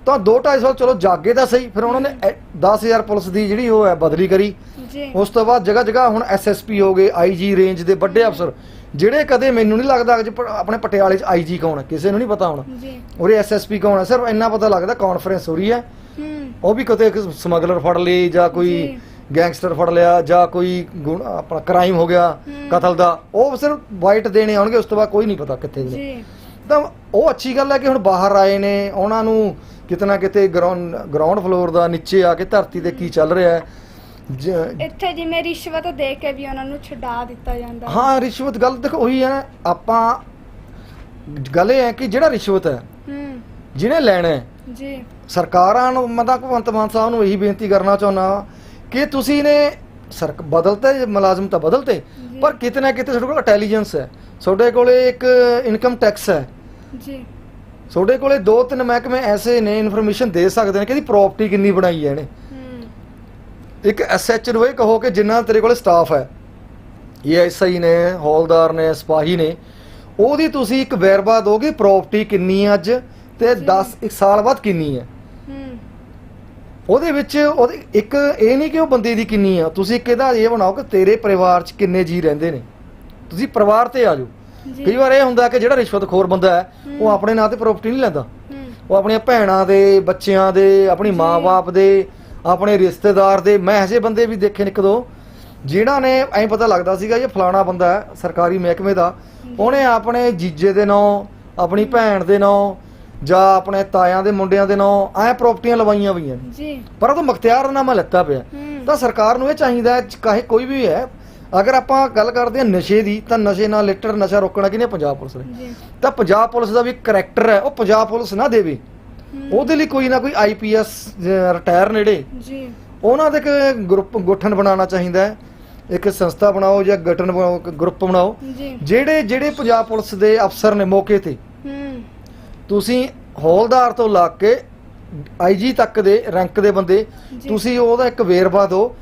ਤਾਂ 2.5 ਸਾਲ ਚਲੋ ਜਾਗੇ ਤਾਂ ਸਹੀ ਫਿਰ ਉਹਨਾਂ ਨੇ ਐ- 10000 ਪੁਲਿਸ ਦੀ ਜਿਹੜੀ ਉਹ ਹੈ ਬਦਲੀ ਕਰੀ। ਜੀ ਉਸ ਤੋਂ ਬਾਅਦ ਜਗ੍ਹਾ ਜਗ੍ਹਾ ਹੁਣ ਐਸਐਸਪੀ ਹੋ ਗਏ ਆਈਜੀ ਰੇਂਜ ਦੇ ਵੱਡੇ ਅਫਸਰ ਜਿਹੜੇ ਕਦੇ ਮੈਨੂੰ ਨਹੀਂ ਲੱਗਦਾ ਪ- ਆਪਣੇ ਪਟਿਆਲੇ 'ਚ ਆਈਜੀ ਕੌਣ ਹੈ ਕਿਸੇ ਨੂੰ ਨਹੀਂ ਪਤਾ ਹੁਣ। ਜੀ। ਉਰੇ ਐਸਐਸਪੀ ਕੌਣ ਹੈ ਸਿਰਫ ਇੰਨਾ ਪਤਾ ਲੱਗਦਾ ਕਾਨਫਰੰਸ ਹੋ ਰਹੀ ਹੈ। ਹੂੰ। ਉਹ ਵੀ ਕਿਤੇ ਸਮਗਲਰ ਫੜ ਲਈ ਜਾਂ ਕੋਈ ਜੀ। ਗੈਂਗਸਟਰ ਫੜ ਲਿਆ ਜਾਂ ਕੋਈ ਗੁਣ- ਆਪਣਾ ਕ੍ਰਾਈਮ ਹੋ ਗਿਆ। ਕਤਲ ਦਾ। ਉਹ ਸਿਰਫ ਵਾਈਟ ਦੇਣੇ ਆਉਣਗੇ ਉਸ ਤੋਂ ਬਾਅਦ ਕੋਈ ਨਹੀਂ ਪਤਾ ਕਿੱਥੇ ਨੇ। ਜੀ। ਤਾਂ ਉਹ ਅੱਛੀ ਗੱਲ ਹੈ ਕਿ ਹੁਣ ਬਾਹਰ ਆਏ ਨੇ ਉਹਨਾਂ ਨੂੰ ਕਿਤਨਾ ਕਿਤੇ ਗਰਾਊਂਡ ਫਲੋਰ ਦਾ ਨੀਚੇ ਆ ਕੇ ਧਰਤੀ ਤੇ ਕੀ ਚੱਲ ਰਿਹਾ ਹੈ। ਜ- ਇੱਥੇ ਜਿਵੇਂ ਰਿਸ਼ਵਤ ਦੇ ਕੇ ਵੀ ਉਹਨਾਂ ਨੂੰ ਛਡਾ ਦਿੱਤਾ ਜਾਂਦਾ। ਹੈ। ਹਾਂ ਰਿਸ਼ਵਤ ਗੱਲ ਦੇਖੋ ਉਹੀ ਹੈ ਨਾ, ਆਪਾਂ ਗੱਲ ਇਹ ਹੈ ਕਿ ਜਿਹੜਾ ਰਿਸ਼ਵਤ ਹੈ ਹੂੰ। ਜਿਹਨੇ ਲੈਣਾ ਹੈ ਜੀ। ਸਰਕਾਰਾਂ ਨੂੰ ਮੈਂ ਤਾਂ ਭਗਵੰਤ ਮਾਨ ਸਾਹਿਬ ਨੂੰ ਇਹੀ ਬੇਨਤੀ ਕਰਨਾ ਚਾਹੁੰਦਾ ਕਿ ਤੁਸੀਂ ਨੇ ਸਰਕ ਬਦਲਤੇ ਮੁਲਾਜ਼ਮ ਤਾਂ ਬਦਲਤੇ ਜੀ। ਪਰ ਕਿਤੇ ਨਾ ਕਿਤੇ ਤੁਹਾਡੇ ਕੋਲ ਇੰਟੈਲੀਜੈਂਸ ਹੈ। ਤੁਹਾਡੇ ਕੋਲੇ ਇੱਕ ਇਨਕਮ ਟੈਕਸ ਹੈ। ਜੀ। ਤੁਹਾਡੇ ਕੋਲੇ ਦੋ ਤਿੰਨ ਮਹਿਕਮੇ ਐਸੇ ਨੇ ਇਨਫੋਰਮੇਸ਼ਨ ਦੇ ਸਕਦੇ ਨੇ ਕਿ ਇਹਦੀ ਪ੍ਰਾਪਰਟੀ ਕਿੰਨੀ ਬਣਾਈ ਹੈ ਇਹਨੇ। ਹੂੰ ਇੱਕ ਐਸਐਚ ਨੂੰ ਇਹ ਕਹੋ ਕਿ ਜਿੰਨਾ ਤੇਰੇ ਕੋਲੇ ਸਟਾਫ ਹੈ ਏਐਸਆਈ ਨੇ ਹੌਲਦਾਰ ਨੇ ਸਿਪਾਹੀ ਨੇ ਉਹਦੀ ਤੁਸੀਂ ਇੱਕ ਵੇਰਵਾ ਦੋਗੇ ਪ੍ਰਾਪਰਟੀ ਕਿੰਨੀ ਹੈ ਅੱਜ ਤੇ ਜੀ। 10 ਇੱਕ ਸਾਲ ਬਾਅਦ ਕਿੰਨੀ ਹੈ? ਹੂੰ। ਉਹਦੇ ਵਿੱਚ ਉਹਦੇ ਇੱਕ ਇਹ ਨਹੀਂ ਕਿ ਉਹ ਬੰਦੇ ਦੀ ਕਿੰਨੀ ਆ ਤੁਸੀਂ ਇਹਦਾ ਇਹ ਬਣਾਓ ਕਿ ਤੇਰੇ ਪਰਿਵਾਰ 'ਚ ਕਿੰਨੇ ਜੀ ਰਹਿੰਦੇ ਨੇ। ਤੁਸੀਂ ਪਰਿਵਾਰ ਤੇ ਆ ਜਾਓ। ਕਈ ਵਾਰ ਇਹ ਹੁੰਦਾ ਕਿ ਜਿਹੜਾ ਰਿਸ਼ਵਤਖੋਰ ਬੰਦਾ ਹੈ ਉਹ। ਆਪਣੇ ਨਾਂ ਤੇ ਪ੍ਰਾਪਰਟੀ ਨਹੀਂ ਲੈਂਦਾ। ਉਹ ਆਪਣੀਆਂ ਭੈਣਾਂ ਦੇ ਬੱਚਿਆਂ ਦੇ ਆਪਣੀ। ਮਾਂ-ਬਾਪ ਦੇ ਆਪਣੇ ਰਿਸ਼ਤੇਦਾਰ ਦੇ ਮੈਂ ਐਸੇ ਬੰਦੇ ਵੀ ਦੇਖੇ ਨੇ ਇੱਕ ਦੋ ਜਿਨ੍ਹਾਂ ਨੇ ਐਂ ਪਤਾ ਲੱਗਦਾ ਸੀਗਾ ਇਹ ਫਲਾਣਾ ਬੰਦਾ ਹੈ ਸਰਕਾਰੀ ਮਹਿਕਮੇ ਦਾ। ਉਹਨੇ ਆਪਣੇ ਜੀਜੇ ਦੇ ਨਾਂ ਆਪਣੀ ਭੈਣ ਦੇ ਨਾਂ ਜਾਂ ਆਪਣੇ ਤਾਇਆਂ ਦੇ ਮੁੰਡਿਆਂ ਦੇ ਨਾਂ ਐਂ ਪ੍ਰਾਪਰਟੀਆਂ ਲਵਾਈਆਂ ਹੋਈਆਂ ਨੇ। ਜੀ। ਪਰ ਉਹ ਤਾਂ ਮੁਖਤਿਆਰਨਾਮਾ ਲੱਤਾ ਪਿਆ। ਤਾਂ ਸਰਕਾਰ ਨੂੰ ਇਹ ਚਾਹੀਦਾ ਚਾਹੇ ਕੋਈ ਵੀ ਹੈ ਅਗਰ ਆਪਾਂ ਗੱਲ ਕਰਦੇ ਹਾਂ ਨਸ਼ੇ ਦੀ ਤਾਂ ਨਸ਼ੇ ਨਾਲ ਲਿਟਰ ਨਸ਼ਾ ਰੋਕਣਾ ਕਿਹਨੇ? ਪੰਜਾਬ ਪੁਲਿਸ ਨੇ। ਤਾਂ ਪੰਜਾਬ ਪੁਲਿਸ ਦਾ ਵੀ ਕਰੈਕਟਰ ਹੈ ਉਹ ਪੰਜਾਬ ਪੁਲਿਸ ਨਾ ਦੇਵੇ। ਉਹਦੇ ਲਈ ਕੋਈ ਨਾ ਕੋਈ ਆਈਪੀਐਸ ਰਿਟਾਇਰ ਨੇੜੇ। ਜੀ। ਉਹਨਾਂ ਦੇ ਇੱਕ ਗਰੁੱਪ ਗਠਨ ਬਣਾਉਣਾ ਚਾਹੀਦਾ ਹੈ। ਇੱਕ ਸੰਸਥਾ ਬਣਾਓ ਜਾਂ ਗਠਨ ਬਣਾਓ ਗਰੁੱਪ ਬਣਾਓ। ਜਿਹੜੇ ਜਿਹੜੇ ਪੰਜਾਬ ਪੁਲਿਸ ਦੇ ਅਫਸਰ ਨੇ ਮੌਕੇ ਤੇ। ਤੁਸੀਂ ਹੌਲਦਾਰ ਤੋਂ ਲਾ ਕੇ ਆਈਜੀ ਤੱਕ ਦੇ ਰੈਂਕ ਦੇ ਬੰਦੇ। ਤੁਸੀਂ ਉਹਦਾ ਇੱਕ ਵੇਰਵਾ ਦਿਓ।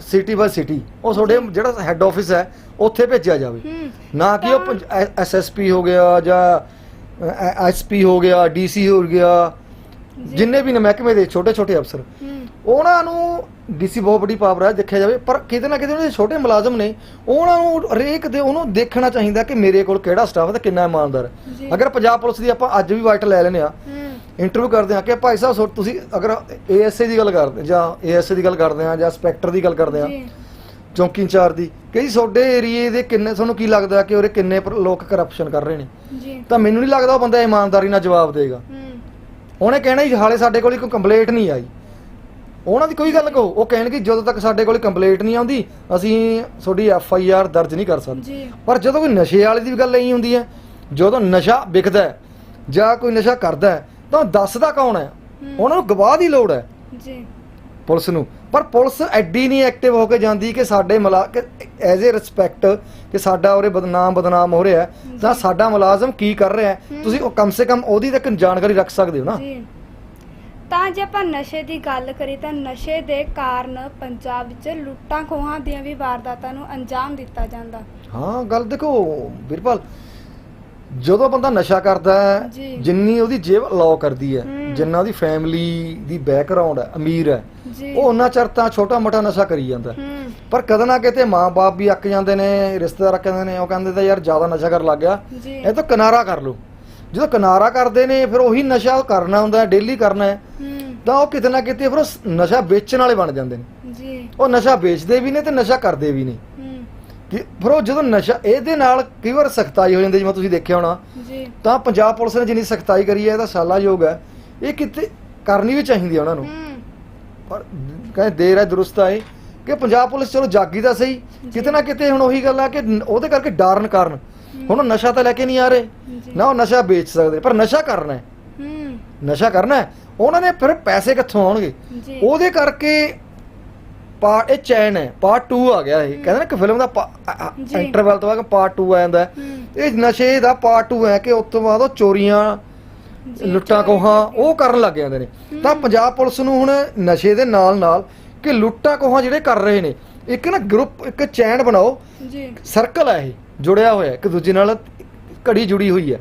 City by city. ਉਹ ਤੁਹਾਡੇ ਜਿਹੜਾ ਹੈੱਡ ਆਫਿਸ ਹੈ ਉੱਥੇ ਭੇਜਿਆ ਜਾਵੇ। ਨਾ ਕਿ ਉਹ ਐਸਐਸਪੀ ਹੋ ਗਿਆ ਜਾਂ ਐਸਪੀ ਹੋ ਗਿਆ ਡੀਸੀ ਹੋ ਗਿਆ। ਜਿੰਨੇ ਵੀ ਨੇ ਮਹਿਕਮੇ ਦੇ ਛੋਟੇ ਛੋਟੇ ਅਫਸਰ ਉਹਨਾਂ ਨੂੰ ਡੀਸੀ ਬਹੁਤ ਵੱਡੀ ਪਾਵਰ ਹੈ ਦੇਖਿਆ ਜਾਵੇ ਪਰ ਕਿਤੇ ਨਾ ਕਿਤੇ ਉਹਨਾਂ ਦੇ ਛੋਟੇ ਮੁਲਾਜ਼ਮ ਨੇ ਉਹਨਾਂ ਨੂੰ ਹਰੇਕ ਦੇ ਉਹਨੂੰ ਦੇਖਣਾ ਚਾਹੀਦਾ ਕਿ ਮੇਰੇ ਕੋਲ ਕਿਹੜਾ ਸਟਾਫ ਹੈ ਤੇ ਕਿੰਨਾ ਇਮਾਨਦਾਰ। ਅਗਰ ਪੰਜਾਬ ਪੁਲਿਸ ਦੀ ਆਪਾਂ ਅੱਜ ਵੀ ਵਾਈਟ ਲੈ ਲੈਨੇ ਆ ਇੰਟਰਵਿਊ ਕਰਦੇ ਆ ਕਿ ਭਾਈ ਸਾਹਿਬ ਤੁਸੀਂ ਅਗਰ ਏਐਸਏ ਦੀ ਗੱਲ ਕਰਦੇ ਜਾਂ ਏਐਸਏ ਦੀ ਗੱਲ ਕਰਦੇ ਆ ਜਾਂ ਇੰਸਪੈਕਟਰ ਦੀ ਗੱਲ ਕਰਦੇ ਆ ਚੌਂਕੀ ਇੰਚਾਰਜ ਦੀ ਕਿ ਤੁਹਾਡੇ ਏਰੀਏ ਦੇ ਕਿੰਨੇ ਤੁਹਾਨੂੰ ਕੀ ਲੱਗਦਾ ਕਿ ਉਹਦੇ ਕਿੰਨੇ ਪਰ- ਲੋਕ ਕਰਪਸ਼ਨ ਕਰ ਰਹੇ ਨੇ? ਜੀ। ਤਾਂ ਮੈਨੂੰ ਨਹੀਂ ਲੱਗਦਾ ਉਹ ਬੰਦਾ ਇਮਾਨਦਾਰੀ ਨਾਲ ਜਵਾਬ ਦੇਗਾ। ਹੂੰ। ਉਹਨੇ ਕਹਿਣਾ ਜੀ ਹਾਲੇ ਸਾਡੇ ਕੋਲ ਕੋਈ ਕੰਪਲੇਂਟ ਨਹੀਂ ਆਈ। ਉਹਨਾਂ ਦੀ ਕੋਈ ਗੱਲ ਕਹੋ ਉਹ ਕਹਿਣਗੇ ਜਦੋਂ ਤੱਕ ਸਾਡੇ ਕੋਲ ਕੰਪਲੇਂਟ ਨਹੀਂ ਆਉਂਦੀ ਅਸੀਂ ਤੁਹਾਡੀ ਐਫ ਆਈ ਆਰ ਦਰਜ ਨਹੀਂ ਕਰ ਸਕਦੇ। ਜੀ। ਪਰ ਜਦੋਂ ਕੋਈ ਨਸ਼ੇ ਵਾਲੀ ਦੀ ਵੀ ਗੱਲ ਨਹੀਂ ਹੁੰਦੀ ਹੈ ਜਦੋਂ ਨਸ਼ਾ ਵਿਕਦਾ ਹੈ ਜਾਂ ਕੋਈ ਨਸ਼ਾ ਕਰਦਾ ਹੈ ਤਾਂ ਦੱਸਦਾ ਕੌਣ ਹੈ? ਹੂੰ। ਉਹਨਾਂ ਨੂੰ ਗਵਾਹ ਦੀ ਲੋੜ ਹੈ। ਜੀ। ਪੁਲਿਸ ਨੂੰ। ਪਰ ਪੁਲਿਸ ਐਡੀ ਨਹੀਂ ਐਕਟਿਵ ਹੋ ਕੇ ਜਾਂਦੀ ਕਿ ਸਾਡੇ ਮਲਾ ਐਜ਼ ਏ ਰਿਸਪੈਕਟ ਕਿ ਸਾਡਾ ਉਹਰੇ ਬਦਨਾਮ ਬਦਨਾਮ ਹੋ ਰਿਹਾ ਤਾਂ। ਸਾਡਾ ਮੁਲਾਜ਼ਮ ਕੀ ਕਰ ਰਿਹਾ। ਤੁਸੀਂ ਉਹ ਕਮ ਸੇ ਕਮ ਉਹਦੀ ਤੱਕ ਜਾਣਕਾਰੀ ਰੱਖ ਸਕਦੇ ਹੋ ਨਾ? ਜੀ। ਤਾਂ ਜੇ ਆਪਾਂ ਨਸ਼ੇ ਦੀ ਗੱਲ ਕਰੀ ਤਾਂ ਨਸ਼ੇ ਦੇ ਕਾਰਨ ਪੰਜਾਬ ਵਿੱਚ ਲੁੱਟਾਂ ਖੋਹਾਂ ਦੀਆਂ ਵੀ ਵਾਰਦਾਤਾਂ ਨੂੰ ਅੰਜਾਮ ਦਿੱਤਾ ਜਾਂਦਾ। ਹਾਂ ਗੱਲ ਦੇਖੋ ਵੀਰਪਾਲ ਜਦੋਂ ਬੰਦਾ ਨਸ਼ਾ ਕਰਦਾ ਹੈ ਜੀ। ਜਿੰਨੀ ਉਹਦੀ ਜੇਬ ਅਲਾਉ ਕਰਦੀ ਹੈ ਹੂੰ। ਜਿੰਨਾ ਉਹਦੀ ਫੈਮਿਲੀ ਦੀ ਬੈਕਗ੍ਰਾਉਂਡ ਹੈ ਅਮੀਰ ਹੈ ਜੀ। ਉਹ ਉਹਨਾਂ ਚਿਰ ਤਾਂ ਛੋਟਾ ਮੋਟਾ ਨਸ਼ਾ ਕਰੀ ਜਾਂਦਾ ਹੈ। ਹੂੰ। ਪਰ ਕਦੇ ਨਾ ਕਿਤੇ ਮਾਂ-ਬਾਪ ਵੀ ਅੱਕ ਜਾਂਦੇ ਨੇ ਰਿਸ਼ਤੇਦਾਰ ਅੱਕ ਜਾਂਦੇ ਨੇ ਉਹ ਕਹਿੰਦੇ ਤਾਂ ਯਾਰ ਜ਼ਿਆਦਾ ਨਸ਼ਾ ਕਰਨ ਲੱਗ ਗਿਆ। ਜੀ। ਇਹ ਤਾਂ ਕਿਨਾਰਾ ਕਰ ਲਓ। ਜਦੋਂ ਕਿਨਾਰਾ ਕਰਦੇ ਨੇ ਫਿਰ ਉਹੀ ਨਸ਼ਾ ਕਰਨਾ ਹੁੰਦਾ ਡੇਲੀ ਕਰਨਾ ਹੈ। ਹੂੰ। ਤਾਂ ਉਹ ਕਿਤੇ ਨਾ ਕਿਤੇ ਫਿਰ ਉਹ ਸ- ਨਸ਼ਾ ਵੇਚਣ ਵਾਲੇ ਬਣ ਜਾਂਦੇ ਨੇ। ਜੀ। ਉਹ ਨਸ਼ਾ ਵੇਚਦੇ ਵੀ ਨੇ ਤੇ ਨਸ਼ਾ ਕਰਦੇ ਵੀ ਨੇ। ਹੂੰ ਕਿ ਫਿਰ ਉਹ ਜਦੋਂ ਨਸ਼ਾ ਇਹਦੇ ਨਾਲ ਕਈ ਵਾਰ ਸਖਤਾਈ ਹੋ ਜਾਂਦੀ ਜਿਵੇਂ ਤੁਸੀਂ ਦੇਖਿਆ ਹੋਣਾ। ਜੀ। ਤਾਂ ਪੰਜਾਬ ਪੁਲਿਸ ਨੇ ਜਿੰਨੀ ਸਖਤਾਈ ਕਰੀ ਹੈ ਇਹਦਾ ਸਾਲਾਯੋਗ ਹੈ। ਇਹ ਕਿਤੇ ਕਰਨੀ ਵੀ ਚਾਹੀਦੀ ਹੈ ਉਹਨਾਂ ਨੂੰ। ਹੂੰ। ਪਰ ਕਹਿੰਦੇ ਦੇਰ ਹੈ ਦਰੁਸਤ ਹੈ ਕਿ ਪੰਜਾਬ ਪੁਲਿਸ ਚਲੋ ਜਾਗੀ ਤਾਂ ਸਹੀ। ਕਿਤੇ ਨਾ ਕਿਤੇ ਹੁਣ ਉਹੀ ਗੱਲ ਆ ਕਿ ਨ- ਉਹਦੇ ਕਰਕੇ ਡਰਨ ਕਾਰਨ। ਹੁਣ ਉਹ ਨਸ਼ਾ ਤਾਂ ਲੈ ਕੇ ਨਹੀਂ ਆ ਰਹੇ। ਜੀ। ਨਾ ਉਹ ਨਸ਼ਾ ਵੇਚ ਸਕਦੇ। ਪਰ ਨਸ਼ਾ ਕਰਨਾ ਹੈ। ਹੂੰ। ਨਸ਼ਾ ਕਰਨਾ ਹੈ। ਉਹਨਾਂ ਨੇ ਫਿਰ ਪੈਸੇ ਕਿੱਥੋਂ ਆਉਣਗੇ? ਜੀ। ਉਹਦੇ ਕਰਕੇ ਪਾਰਟ ਇਹ ਚੈਨ ਹੈ ਪਾਰਟ 2 ਆ ਗਿਆ ਇਹ। ਕਹਿੰਦੇ ਨਾ ਕਿ ਫਿਲਮ ਦਾ। ਇੰਟਰਵਲ ਤੋਂ ਬਾਅਦ ਪਾਰਟ 2 ਆ ਜਾਂਦਾ ਇਹ ਨਸ਼ੇ ਦਾ ਪਾਰਟ 2 ਹੈ ਕਿ ਉਸ ਤੋਂ ਬਾਅਦ ਉਹ ਚੋਰੀਆਂ ਲੁੱਟਾਂ ਕੋਹਾਂ। ਉਹ ਕਰਨ ਲੱਗ ਜਾਂਦੇ ਨੇ। ਤਾਂ ਪੰਜਾਬ ਪੁਲਿਸ ਨੂੰ ਹੁਣ ਨਸ਼ੇ ਦੇ ਨਾਲ ਨਾਲ ਕਿ ਲੁੱਟਾਂ ਕੋਹਾਂ ਜਿਹੜੇ ਕਰ ਰਹੇ ਨੇ ਇੱਕ ਨਾ ਗਰੁੱਪ ਇੱਕ ਚੈਨ ਬਣਾਓ। ਜੀ। ਸਰਕਲ ਹੈ ਇਹ ਜੁੜਿਆ ਹੋਇਆ ਇੱਕ ਦੂਜੇ ਨਾਲ ਘੜੀ ਜੁੜੀ ਹੋਈ ਹੂੰ।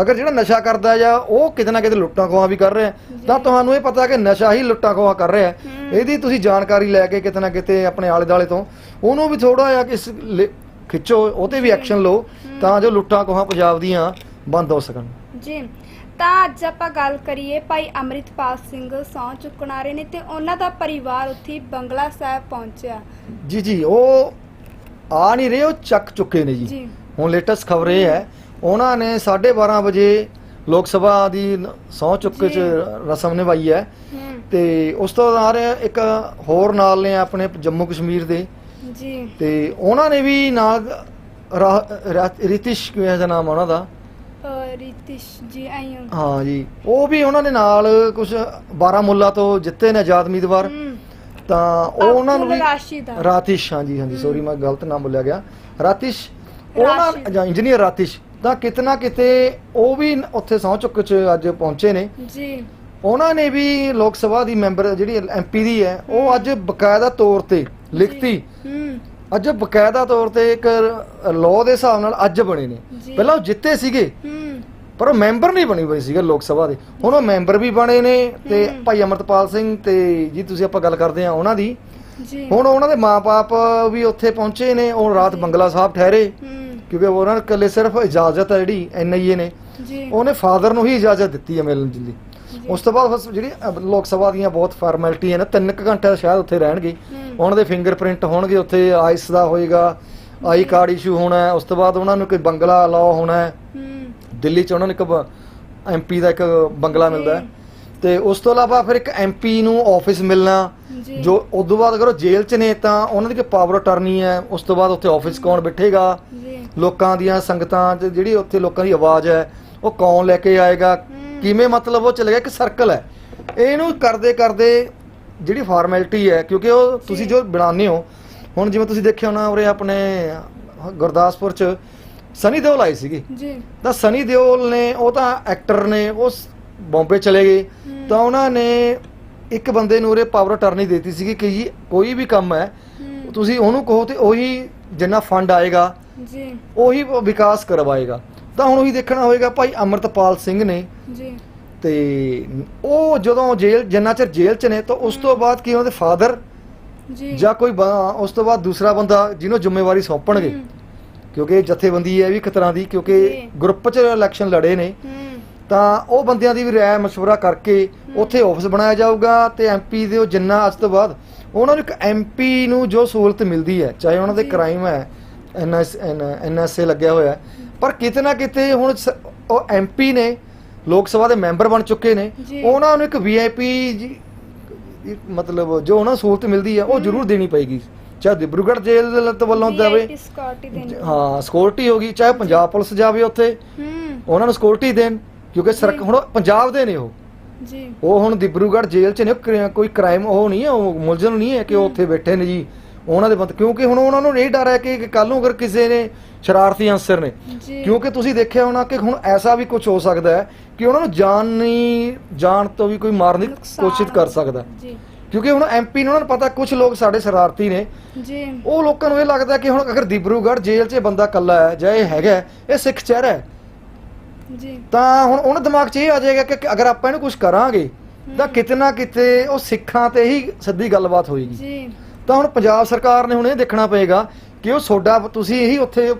ਅਗਰ ਜਿਹੜਾ ਨਸ਼ਾ ਕਰਦਾ ਜਾਂ ਉਹ ਕਿਤੇ ਨਾ ਕਿਤੇ ਲੁੱਟਾਂ ਖੋਹਾਂ ਵੀ ਕਰ ਰਿਹਾ ਤਾਂ ਤੁਹਾਨੂੰ ਇਹ ਪਤਾ ਕਿ ਨਸ਼ਾ ਹੀ ਲੁੱਟਾਂ ਖੋਹਾਂ ਕਰ ਰਿਹਾ। ਇਹਦੀ ਤੁਸੀਂ ਜਾਣਕਾਰੀ ਲੈ ਕੇ ਕਿਤੇ ਨਾ ਕਿਤੇ ਆਪਣੇ ਆਲੇ ਦਾਲੇ ਤੋਂ ਉਹਨੂੰ ਵੀ ਥੋੜਾ ਜਿਹਾ ਕਿਸ ਲੇ- ਖਿੱਚੋ ਉਹ ਤੇ ਵੀ ਐਕਸ਼ਨ ਲਓ ਤਾਂ ਜੋ ਲੁੱਟਾਂ ਖੋਹਾਂ ਪੰਜਾਬ ਦੀਆਂ ਬੰਦ ਹੋ ਸਕਣ। ਜੀ ਤਾਂ ਅੱਜ ਆਪਾਂ ਗੱਲ ਕਰੀਏ ਭਾਈ ਅੰਮ੍ਰਿਤਪਾਲ ਸਿੰਘ ਸਹੁੰ ਚੁੱਕਣ ਆ ਰਹੇ ਨੇ ਤੇ ਉਹਨਾਂ ਦਾ ਪਰਿਵਾਰ ਉੱਥੇ ਬੰਗਲਾ ਸਾਹਿਬ ਪਹੁੰਚਿਆ। ਜੀ ਜੀ ਉਹ ਆ ਨਹੀਂ ਰਹੇ ਉਹ ਚੱਕ ਚੁੱਕੇ ਨੇ ਜੀ। ਜੀ। ਹੁਣ ਲੇਟੈਸਟ ਖਬਰ ਇਹ ਹੈ ਉਹਨਾਂ ਨੇ 12:30 ਵਜੇ ਲੋਕ ਸਭਾ ਦੀ ਸੌ ਚੁੱਕ ਚ ਜੀ। ਰਸਮ ਨਿਭਾਈ ਹੈ। ਹੂੰ। ਤੇ ਉਸ ਤੋਂ ਬਾਅਦ ਇੱਕ ਹੋਰ ਨਾਲ ਨੇ ਆਪਣੇ ਜੰਮੂ ਕਸ਼ਮੀਰ ਦੇ। ਜੀ। ਤੇ ਉਹਨਾਂ ਨੇ ਵੀ ਨਾਲ ਰਿਤਿਸ਼ ਕਿਵੇਂ ਦਾ ਨਾਮ ਉਹਨਾਂ ਦਾ? ਰਿਤਿਸ਼ ਜੀ ਆਇਓ ਹਾਂ ਜੀ। ਉਹ ਵੀ ਉਹਨਾਂ ਨੇ ਨਾਲ ਕੁਝ ਬਾਰਾਮੁੱਲਾ ਤੋਂ ਜਿੱਤੇ ਨੇ ਆਜ਼ਾਦ ਉਮੀਦਵਾਰ। ਹੂੰ। ਤਾਂ ਉਹ ਉਹਨਾਂ ਨੂੰ ਵੀ ਰਾਸ਼ਿਦ ਆ। ਰਾਤਿਸ਼ ਹਾਂਜੀ ਹਾਂਜੀ ਸੌਰੀ ਮੈਂ ਗਲਤ ਨਾਮ ਬੋਲਿਆ ਗਿਆ। ਰਾਤਿਸ਼ ਉਹਨਾਂ। ਜਾਂ ਇੰਜੀਨੀਅਰ ਰਾਤਿਸ਼। ਤਾਂ ਕਿਤਨਾ ਕਿਤੇ ਉਹ ਵੀ ਉੱਥੇ ਸਹੁੰ ਚੁੱਕ ਚ ਅੱਜ ਪਹੁੰਚੇ ਨੇ। ਜੀ। ਉਹਨਾਂ ਨੇ ਵੀ ਲੋਕ ਸਭਾ ਦੀ ਮੈਂਬਰ ਜਿਹੜੀ ਐਮਪੀ ਦੀ ਹੈ ਉਹ ਅੱਜ ਬਕਾਇਦਾ ਤੌਰ ਤੇ ਲਿਖਤੀ। ਅੱਜ ਬਕਾਇਦਾ ਤੌਰ ਤੇ ਇੱਕ ਲਾਅ ਦੇ ਹਿਸਾਬ ਨਾਲ ਅੱਜ ਬਣੇ ਨੇ। ਪਹਿਲਾਂ ਉਹ ਜਿੱਤੇ ਸੀਗੇ ਪਰ ਉਹ ਮੈਂਬਰ ਨਹੀਂ ਬਣੀ ਹੋਈ ਸੀਗਾ ਲੋਕ ਸਭਾ ਦੇ। ਹੁਣ ਉਹ ਮੈਂਬਰ ਵੀ ਬਣੇ ਨੇ ਤੇ। ਭਾਈ ਅਮਰਤਪਾਲ ਸਿੰਘ ਤੇ ਜੀ ਤੁਸੀਂ ਆਪਾਂ ਗੱਲ ਕਰਦੇ ਆ ਉਹਨਾਂ ਦੀ। ਜੀ। ਹੁਣ ਉਹਨਾਂ ਦੇ ਮਾਪੇ ਵੀ ਉੱਥੇ ਪਹੁੰਚੇ ਨੇ ਉਹ ਰਾਤ ਬੰਗਲਾ ਸਾਹਿਬ ਠਹਿਰੇ। ਕਿਉਂਕਿ ਉਹਨਾਂ ਨੂੰ ਇਕੱਲੇ ਸਿਰਫ ਇਜਾਜ਼ਤ ਹੈ ਜਿਹੜੀ ਐਨਆਈਏ ਨੇ। ਜੀ। ਉਹਨੇ ਫਾਦਰ ਨੂੰ ਹੀ ਇਜਾਜ਼ਤ ਦਿੱਤੀ ਹੈ ਮਿਲਣ ਦੀ। ਉਸ ਤੋਂ ਬਾਅਦ ਬਸ ਜਿਹੜੀ ਅਹ, ਲੋਕ ਸਭਾ ਦੀਆਂ ਬਹੁਤ ਫਾਰਮੈਲਿਟੀ ਹੈ ਨਾ ਤਿੰਨ ਕੁ ਘੰਟੇ ਸ਼ਾਇਦ ਉੱਥੇ ਰਹਿਣਗੇ। ਉਹਨਾਂ ਦੇ ਫਿੰਗਰਪ੍ਰਿੰਟ ਹੋਣਗੇ ਉੱਥੇ ਆਈਸ ਦਾ ਹੋਏਗਾ ਆਈ ਕਾਰਡ ਇਸ਼ੂ ਹੋਣਾ ਹੈ ਉਸ ਤੋਂ ਬਾਅਦ ਉਹਨਾਂ ਨੂੰ ਕੋਈ ਬੰਗਲਾ ਲਾਅ ਹੋਣਾ ਹੈ। ਹੂੰ। ਦਿੱਲੀ ਚ ਉਹਨਾਂ ਨੂੰ ਇੱਕ ਐਮਪੀ ਦਾ ਇੱਕ ਬੰਗਲਾ। ਮਿਲਦਾ ਹੈ। ਤੇ ਉਸ ਤੋਂ ਇਲਾਵਾ ਫਿਰ ਇੱਕ ਐਮਪੀ ਨੂੰ ਆਫਿਸ ਮਿਲਣਾ ਜੀ। ਜੋ ਉਸ ਤੋਂ ਬਾਅਦ ਅਗਰ ਉਹ ਜੇਲ੍ਹ ਚ ਨੇ ਤਾਂ ਉਹਨਾਂ ਦੀ ਕੋਈ ਪਾਵਰ ਅਟਾਰਨੀ ਹੈ ਉਸ ਤੋਂ ਬਾਅਦ ਉੱਥੇ ਆਫਿਸ ਕੌਣ ਬੈਠੇਗਾ? ਜੀ। ਲੋਕਾਂ ਦੀਆਂ ਸੰਗਤਾਂ 'ਚ ਜਿਹੜੀ ਉੱਥੇ ਲੋਕਾਂ ਦੀ ਆਵਾਜ਼ ਹੈ ਉਹ ਕੌਣ ਲੈ ਕੇ ਆਏਗਾ। ਕਿਵੇਂ ਮਤਲਬ ਉਹ ਚੱਲੇਗਾ ਇੱਕ ਸਰਕਲ ਹੈ। ਇਹਨੂੰ ਕਰਦੇ ਕਰਦੇ ਜਿਹੜੀ ਫਾਰਮੈਲਿਟੀ ਹੈ ਕਿਉਂਕਿ ਉਹ ਤੁਸੀਂ ਜੋ ਬਣਾਉਂਦੇ ਹੋ ਹੁਣ ਜਿਵੇਂ ਤੁਸੀਂ ਦੇਖਿਆ ਹੋਣਾ ਉਰੇ ਆਪਣੇ ਗੁਰਦਾਸਪੁਰ 'ਚ ਸਨੀ ਦਿਓਲ ਆਏ ਸੀਗੇ। ਜੀ। ਤਾਂ ਸਨੀ ਦਿਓਲ ਨੇ ਉਹ ਤਾਂ ਐਕਟਰ ਨੇ ਉਹ ਬੰਬੇ ਚਲੇ ਗਏ। ਤਾਂ ਉਹਨਾਂ ਨੇ ਇੱਕ ਬੰਦੇ ਨੂੰ ਉਰੇ ਪਾਵਰ ਅਟਾਰਨੀ ਦਿੱਤੀ ਸੀਗੀ ਕਿ ਜੀ ਕੋਈ ਵੀ ਕੰਮ ਹੈ ਤੁਸੀਂ ਉਹਨੂੰ ਕਹੋ ਤੇ ਉਹੀ ਜਿੰਨਾ ਫੰਡ ਆਏਗਾ ਜੀ। ਉਹੀ ਵਿਕਾਸ ਕਰਵਾਏਗਾ। ਤਾਂ ਹੁਣ ਉਹੀ ਦੇਖਣਾ ਹੋਏਗਾ ਭਾਈ ਅਮਰਤਪਾਲ ਸਿੰਘ ਨੇ। ਜੀ। ਤੇ ਉਹ ਜਦੋਂ ਜੇਲ੍ਹ ਜਿੰਨਾ ਚਿਰ ਜੇਲ੍ਹ ਚ ਨੇ ਤਾਂ ਉਸ ਤੋਂ ਬਾਅਦ ਕੀ ਉਹਨਾਂ ਦੇ ਫਾਦਰ ਜੀ। ਜਾਂ ਕੋਈ ਉਸ ਤੋਂ ਬਾਅਦ ਦੂਸਰਾ ਬੰਦਾ ਜਿਹਨੂੰ ਜ਼ਿੰਮੇਵਾਰੀ ਸੌਂਪਣਗੇ। ਕਿਉਂਕਿ ਜਥੇਬੰਦੀ ਹੈ ਵੀ ਇੱਕ ਤਰ੍ਹਾਂ ਦੀ ਕਿਉਂਕਿ। ਗਰੁੱਪ ਚ ਇਲੈਕਸ਼ਨ ਲੜੇ ਨੇ। ਤਾਂ ਉਹ ਬੰਦਿਆਂ ਦੀ ਵੀ ਰਾਏ ਮਸ਼ਵਰਾ ਕਰਕੇ ਉੱਥੇ ਆਫਿਸ ਬਣਾਇਆ ਜਾਊਗਾ ਤੇ ਐਮਪੀ ਦੇ ਉਹ ਜਿੰਨਾ ਅੱਜ ਤੋਂ ਬਾਅਦ ਉਹਨਾਂ ਨੂੰ ਇੱਕ ਐਮਪੀ ਨੂੰ ਜੋ ਸਹੂਲਤ ਮਿਲਦੀ ਹੈ ਚਾਹੇ ਉਹਨਾਂ ਦੇ। ਕ੍ਰਾਈਮ ਹੈ ਐਨਐਸ ਐਨਐਸਏ ਲੱਗਿਆ ਹੋਇਆ ਪਰ ਕਿਤੇ ਨਾ ਕਿਤੇ ਹੁਣ ਉਹ ਐਮਪੀ ਨੇ ਲੋਕ ਸਭਾ ਦੇ ਮੈਂਬਰ ਬਣ ਚੁੱਕੇ ਨੇ। ਉਹਨਾਂ ਨੂੰ ਇੱਕ ਵੀਆਈਪੀ ਮਤਲਬ ਜੋ ਉਹਨਾਂ ਨੂੰ ਸਹੂਲਤ ਮਿਲਦੀ ਹੈ ਉਹ ਜ਼ਰੂਰ ਦੇਣੀ ਪਏਗੀ ਚਾਹੇ ਦਿਬਰੂਗੜ੍ਹ ਜੇਲ੍ਹ ਦੇ ਵੱਲੋਂ ਜਾਵੇ। ਹਾਂ ਸਿਕਿਉਰਿਟੀ ਹੋਗੀ ਚਾਹੇ ਪੰਜਾਬ ਪੁਲਿਸ ਜਾਵੇ ਉੱਥੇ ਉਹਨਾਂ ਨੂੰ ਸਿਕਿਉਰਿਟੀ ਦੇਣ। ਕਿਉਂਕਿ ਸਰਕ ਜੀ। ਹੁਣ ਪੰਜਾਬ ਦੇ ਨੇ ਉਹ। ਜੀ। ਉਹ ਹੁਣ ਦਿਬਰੂਗੜ੍ਹ ਜੇਲ੍ਹ 'ਚ ਨੇ ਉਹ ਕ੍ਰਿ- ਕੋਈ ਕ੍ਰਾਈਮ ਉਹ ਨਹੀਂ ਹੈ ਉਹ ਮੁਲਜ਼ਮ ਨਹੀਂ ਹੈ ਕਿ ਉਹ ਉੱਥੇ ਬੈਠੇ ਨੇ ਜੀ। ਉਹਨਾਂ ਦੇ ਬੰਦ ਕਿਉਂਕਿ ਹੁਣ ਉਹਨਾਂ ਨੂੰ ਇਹ ਡਰ ਹੈ ਕਿ ਕੱਲ ਨੂੰ ਅਗਰ ਕਿਸੇ ਨੇ ਸ਼ਰਾਰਤੀ ਅੰਸਰ ਨੇ। ਜੀ। ਕਿਉਂਕਿ ਤੁਸੀਂ ਦੇਖਿਆ ਹੋਣਾ ਕਿ ਹੁਣ ਐਸਾ ਵੀ ਕੁਝ ਹੋ ਸਕਦਾ ਹੈ ਕਿ ਉਹਨਾਂ ਨੂੰ ਜਾਨੀ ਜਾਨ ਤੋਂ ਵੀ ਕੋਈ ਮਾਰਨ ਦੀ ਨੁਕਸਾਨ। ਕੋਸ਼ਿਸ਼ ਕਰ ਸਕਦਾ। ਜੀ। ਕਿਉਂਕਿ ਹੁਣ ਐਮਪੀ ਨੂੰ ਉਹਨਾਂ ਨੂੰ ਪਤਾ ਕੁਝ ਲੋਕ ਸਾਡੇ ਸ਼ਰਾਰਤੀ ਨੇ। ਜੀ। ਉਹ ਲੋਕਾਂ ਨੂੰ ਇਹ ਲੱਗਦਾ ਕਿ ਹੁਣ ਅਗਰ ਦਿਬਰੂਗੜ੍ਹ ਜੇਲ੍ਹ 'ਚ ਇਹ ਬੰਦਾ ਕੱਲਾ ਹੈ ਜਾਂ ਇਹ ਹੈਗਾ ਹੈ, ਇਹ ਸਿੱਖ ਚਿਹਰਾ ਹੈ। ਜੀ। ਤਾਂ ਹੁਣ ਉਹਨਾਂ ਦਿਮਾਗ 'ਚ ਇਹ ਆ ਜਾਏਗਾ ਕਿ ਅਗਰ ਆਪਾਂ ਇਹਨੂੰ ਕੁਝ ਕਰਾਂਗੇ ਤਾਂ ਕਿਤੇ ਨਾ ਕਿਤੇ ਉਹ ਸਿੱਖਾਂ ਤੇ ਹੀ ਸਿੱਧੀ ਗੱਲਬਾਤ ਹੋਏਗੀ। ਜੀ। ਤਾਂ ਹੁਣ ਪੰਜਾਬ ਸਰਕਾਰ ਨੇ ਹੁਣ ਇਹ ਦੇਖਣਾ ਪਏਗਾ ਕਿ ਉਹ ਸੋਡਾ ਤੁਸੀਂ ਇਹੀ ਉੱਥੇ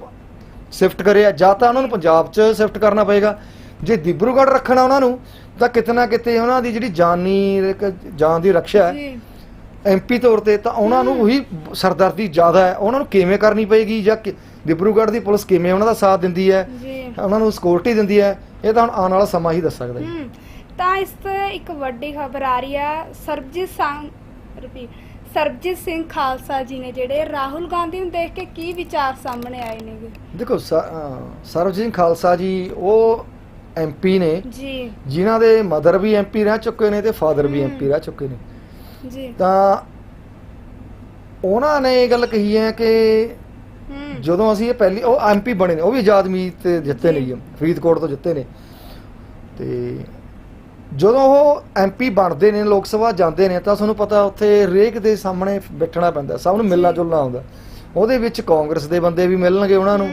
ਸ਼ਿਫਟ ਕਰਿਆ ਜਾਂ ਤਾਂ ਉਹਨਾਂ ਨੂੰ ਪੰਜਾਬ 'ਚ ਸ਼ਿਫਟ ਕਰਨਾ ਪਏਗਾ। ਜੇ ਦਿਬਰੂਗੜ੍ਹ ਰੱਖਣਾ ਉਹਨਾਂ ਨੂੰ ਤਾਂ ਕਿਤੇ ਨਾ ਕਿਤੇ ਉਹਨਾਂ ਦੀ ਜਿਹੜੀ ਜਾਨੀ ਜਾਨ ਦੀ ਰੱਖਿਆ ਹੈ ਜੀ। ਐਮਪੀ ਤੌਰ ਤੇ ਤਾਂ ਉਹਨਾਂ ਨੂੰ ਉਹੀ ਸਰਦਰਦੀ ਜ਼ਿਆਦਾ ਹੈ। ਉਹਨਾਂ ਨੂੰ ਕਿਵੇਂ ਕਰਨੀ ਪਏਗੀ ਜਾਂ ਕਿ- ਦਿਬਰੂਗੜ੍ਹ ਦੀ ਪੁਲਿਸ ਕਿਵੇਂ ਉਹਨਾਂ ਦਾ ਸਾਥ ਦਿੰਦੀ ਹੈ? ਜੀ। ਉਹਨਾਂ ਨੂੰ ਸਿਕਿਉਰਿਟੀ ਦਿੰਦੀ ਹੈ। ਇਹ ਤਾਂ ਹੁਣ ਆਉਣ ਵਾਲਾ ਸਮਾਂ ਹੀ ਦੱਸ ਸਕਦਾ ਹੈ। ਤਾਂ ਇਸ ਤੇ ਇੱਕ ਵੱਡੀ ਖਬਰ ਆ ਰਹੀ ਆ ਸਰਬਜੀਤ ਸਿੰਘ ਰਿਪੀਟ ਸਰਬਜੀਤ ਸਿੰਘ ਖਾਲਸਾ ਜੀ ਨੇ ਜਿਹੜੇ ਰਾਹੁਲ ਗਾਂਧੀ ਨੂੰ ਦੇਖ ਕੇ ਕੀ ਵਿਚਾਰ ਸਾਹਮਣੇ ਆਏ ਨੇਗੇ? ਦੇਖੋ ਸ- ਅਹ ਸਰਬਜੀਤ ਸਿੰਘ ਖਾਲਸਾ ਜੀ ਉਹ ਐਮਪੀ ਨੇ। ਜੀ। ਜਿਨ੍ਹਾਂ ਦੇ ਮਦਰ ਵੀ ਐਮਪੀ ਰਹਿ ਚੁੱਕੇ ਨੇ ਤੇ ਫਾਦਰ ਵੀ ਹਮ। ਐਮਪੀ ਰਹਿ ਚੁੱਕੇ ਨੇ। ਜੀ। ਤਾਂ ਉਹਨਾਂ ਨੇ ਇਹ ਗੱਲ ਕਹੀ ਹੈ ਕਿ ਜਦੋਂ ਅਸੀਂ ਇਹ ਪਹਿਲੀ ਉਹ ਐਮਪੀ ਬਣੇ ਨੇ ਉਹ ਵੀ ਆਜ਼ਾਦ ਮੀਤ ਤੇ ਜਿੱਤੇ ਨੇ ਫਰੀਦਕੋਟ ਤੋਂ ਜਿੱਤੇ ਨੇ। ਤੇ ਜਦੋਂ ਉਹ ਐਮਪੀ ਬਣਦੇ ਨੇ ਲੋਕ ਸਭਾ ਜਾਂਦੇ ਨੇ ਤਾਂ ਤੁਹਾਨੂੰ ਪਤਾ ਉੱਥੇ ਰੇਕ ਦੇ ਸਾਹਮਣੇ ਬੈਠਣਾ ਪੈਂਦਾ ਸਭ ਨੂੰ ਮਿਲਣਾ। ਜੁਲਣਾ ਹੁੰਦਾ। ਉਹਦੇ ਵਿੱਚ ਕਾਂਗਰਸ ਦੇ ਬੰਦੇ ਵੀ ਮਿਲਣਗੇ ਉਹਨਾਂ ਨੂੰ।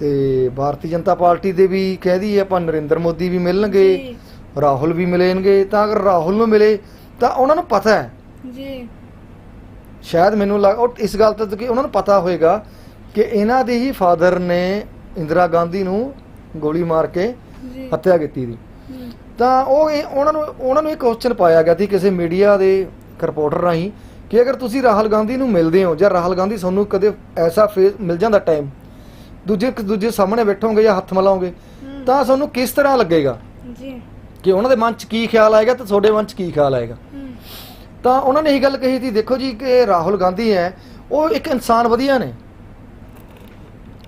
ਤੇ ਭਾਰਤੀ ਜਨਤਾ ਪਾਰਟੀ ਦੇ ਵੀ ਕਹਿਦੀ ਆਪਾਂ ਨਰਿੰਦਰ ਮੋਦੀ ਵੀ ਮਿਲਣਗੇ ਰਾਹੁਲ ਵੀ ਮਿਲਣਗੇ ਤਾਂ ਅਗਰ ਰਾਹੁਲ ਨੂੰ ਮਿਲੇ ਤਾਂ ਉਹਨਾਂ ਨੂੰ ਪਤਾ ਹੈ। ਜੀ। ਸ਼ਾਇਦ ਮੈਨੂੰ ਲੱਗ ਉਹ ਇਸ ਗੱਲ ਤੋਂ ਕਿ ਉਹਨਾਂ ਨੂੰ ਪਤਾ ਹੋਏਗਾ ਕਿ ਇਹਨਾਂ ਦੇ ਹੀ ਫਾਦਰ ਨੇ ਇੰਦਰਾ ਗਾਂਧੀ ਨੂੰ ਗੋਲੀ ਮਾਰ ਕੇ ਹੱਤਿਆ ਕੀਤੀ ਹੂੰ, ਤਾਂ ਉਹ ਉਹਨਾਂ ਨੂੰ ਉਹਨਾਂ ਨੂੰ ਇਹ ਕੁਐਸਚਨ ਪਾਇਆ ਗਿਆ ਸੀ ਕਿਸੇ ਮੀਡੀਆ ਦੇ ਰਿਪੋਰਟਰ ਰਾਹੀਂ ਕਿ ਅਗਰ ਤੁਸੀਂ ਰਾਹੁਲ ਗਾਂਧੀ ਨੂੰ ਮਿਲਦੇ ਹੋ ਜਾਂ ਰਾਹੁਲ ਗਾਂਧੀ ਤੁਹਾਨੂੰ ਕਦੇ ਐਸਾ ਫੇਸ ਮਿਲ ਜਾਂਦਾ ਟਾਈਮ ਦੂਜੇ ਦੂਜੇ ਸਾਹਮਣੇ ਬੈਠੋਗੇ ਜਾਂ ਹੱਥ ਮਿਲਾਓਗੇ ਤਾਂ ਤੁਹਾਨੂੰ ਕਿਸ ਤਰ੍ਹਾਂ ਲੱਗੇਗਾ? ਜੀ। ਕਿ ਉਹਨਾਂ ਦੇ ਮਨ 'ਚ ਕੀ ਖਿਆਲ ਆਏਗਾ ਤੇ ਤੁਹਾਡੇ ਮਨ 'ਚ ਕੀ ਖਿਆਲ ਆਏਗਾ। ਤਾਂ ਉਹਨਾਂ ਨੇ ਇਹ ਗੱਲ ਕਹੀ ਸੀ ਦੇਖੋ ਜੀ ਕਿ ਰਾਹੁਲ ਗਾਂਧੀ ਹੈ ਉਹ ਇੱਕ ਇਨਸਾਨ ਵਧੀਆ ਨੇ।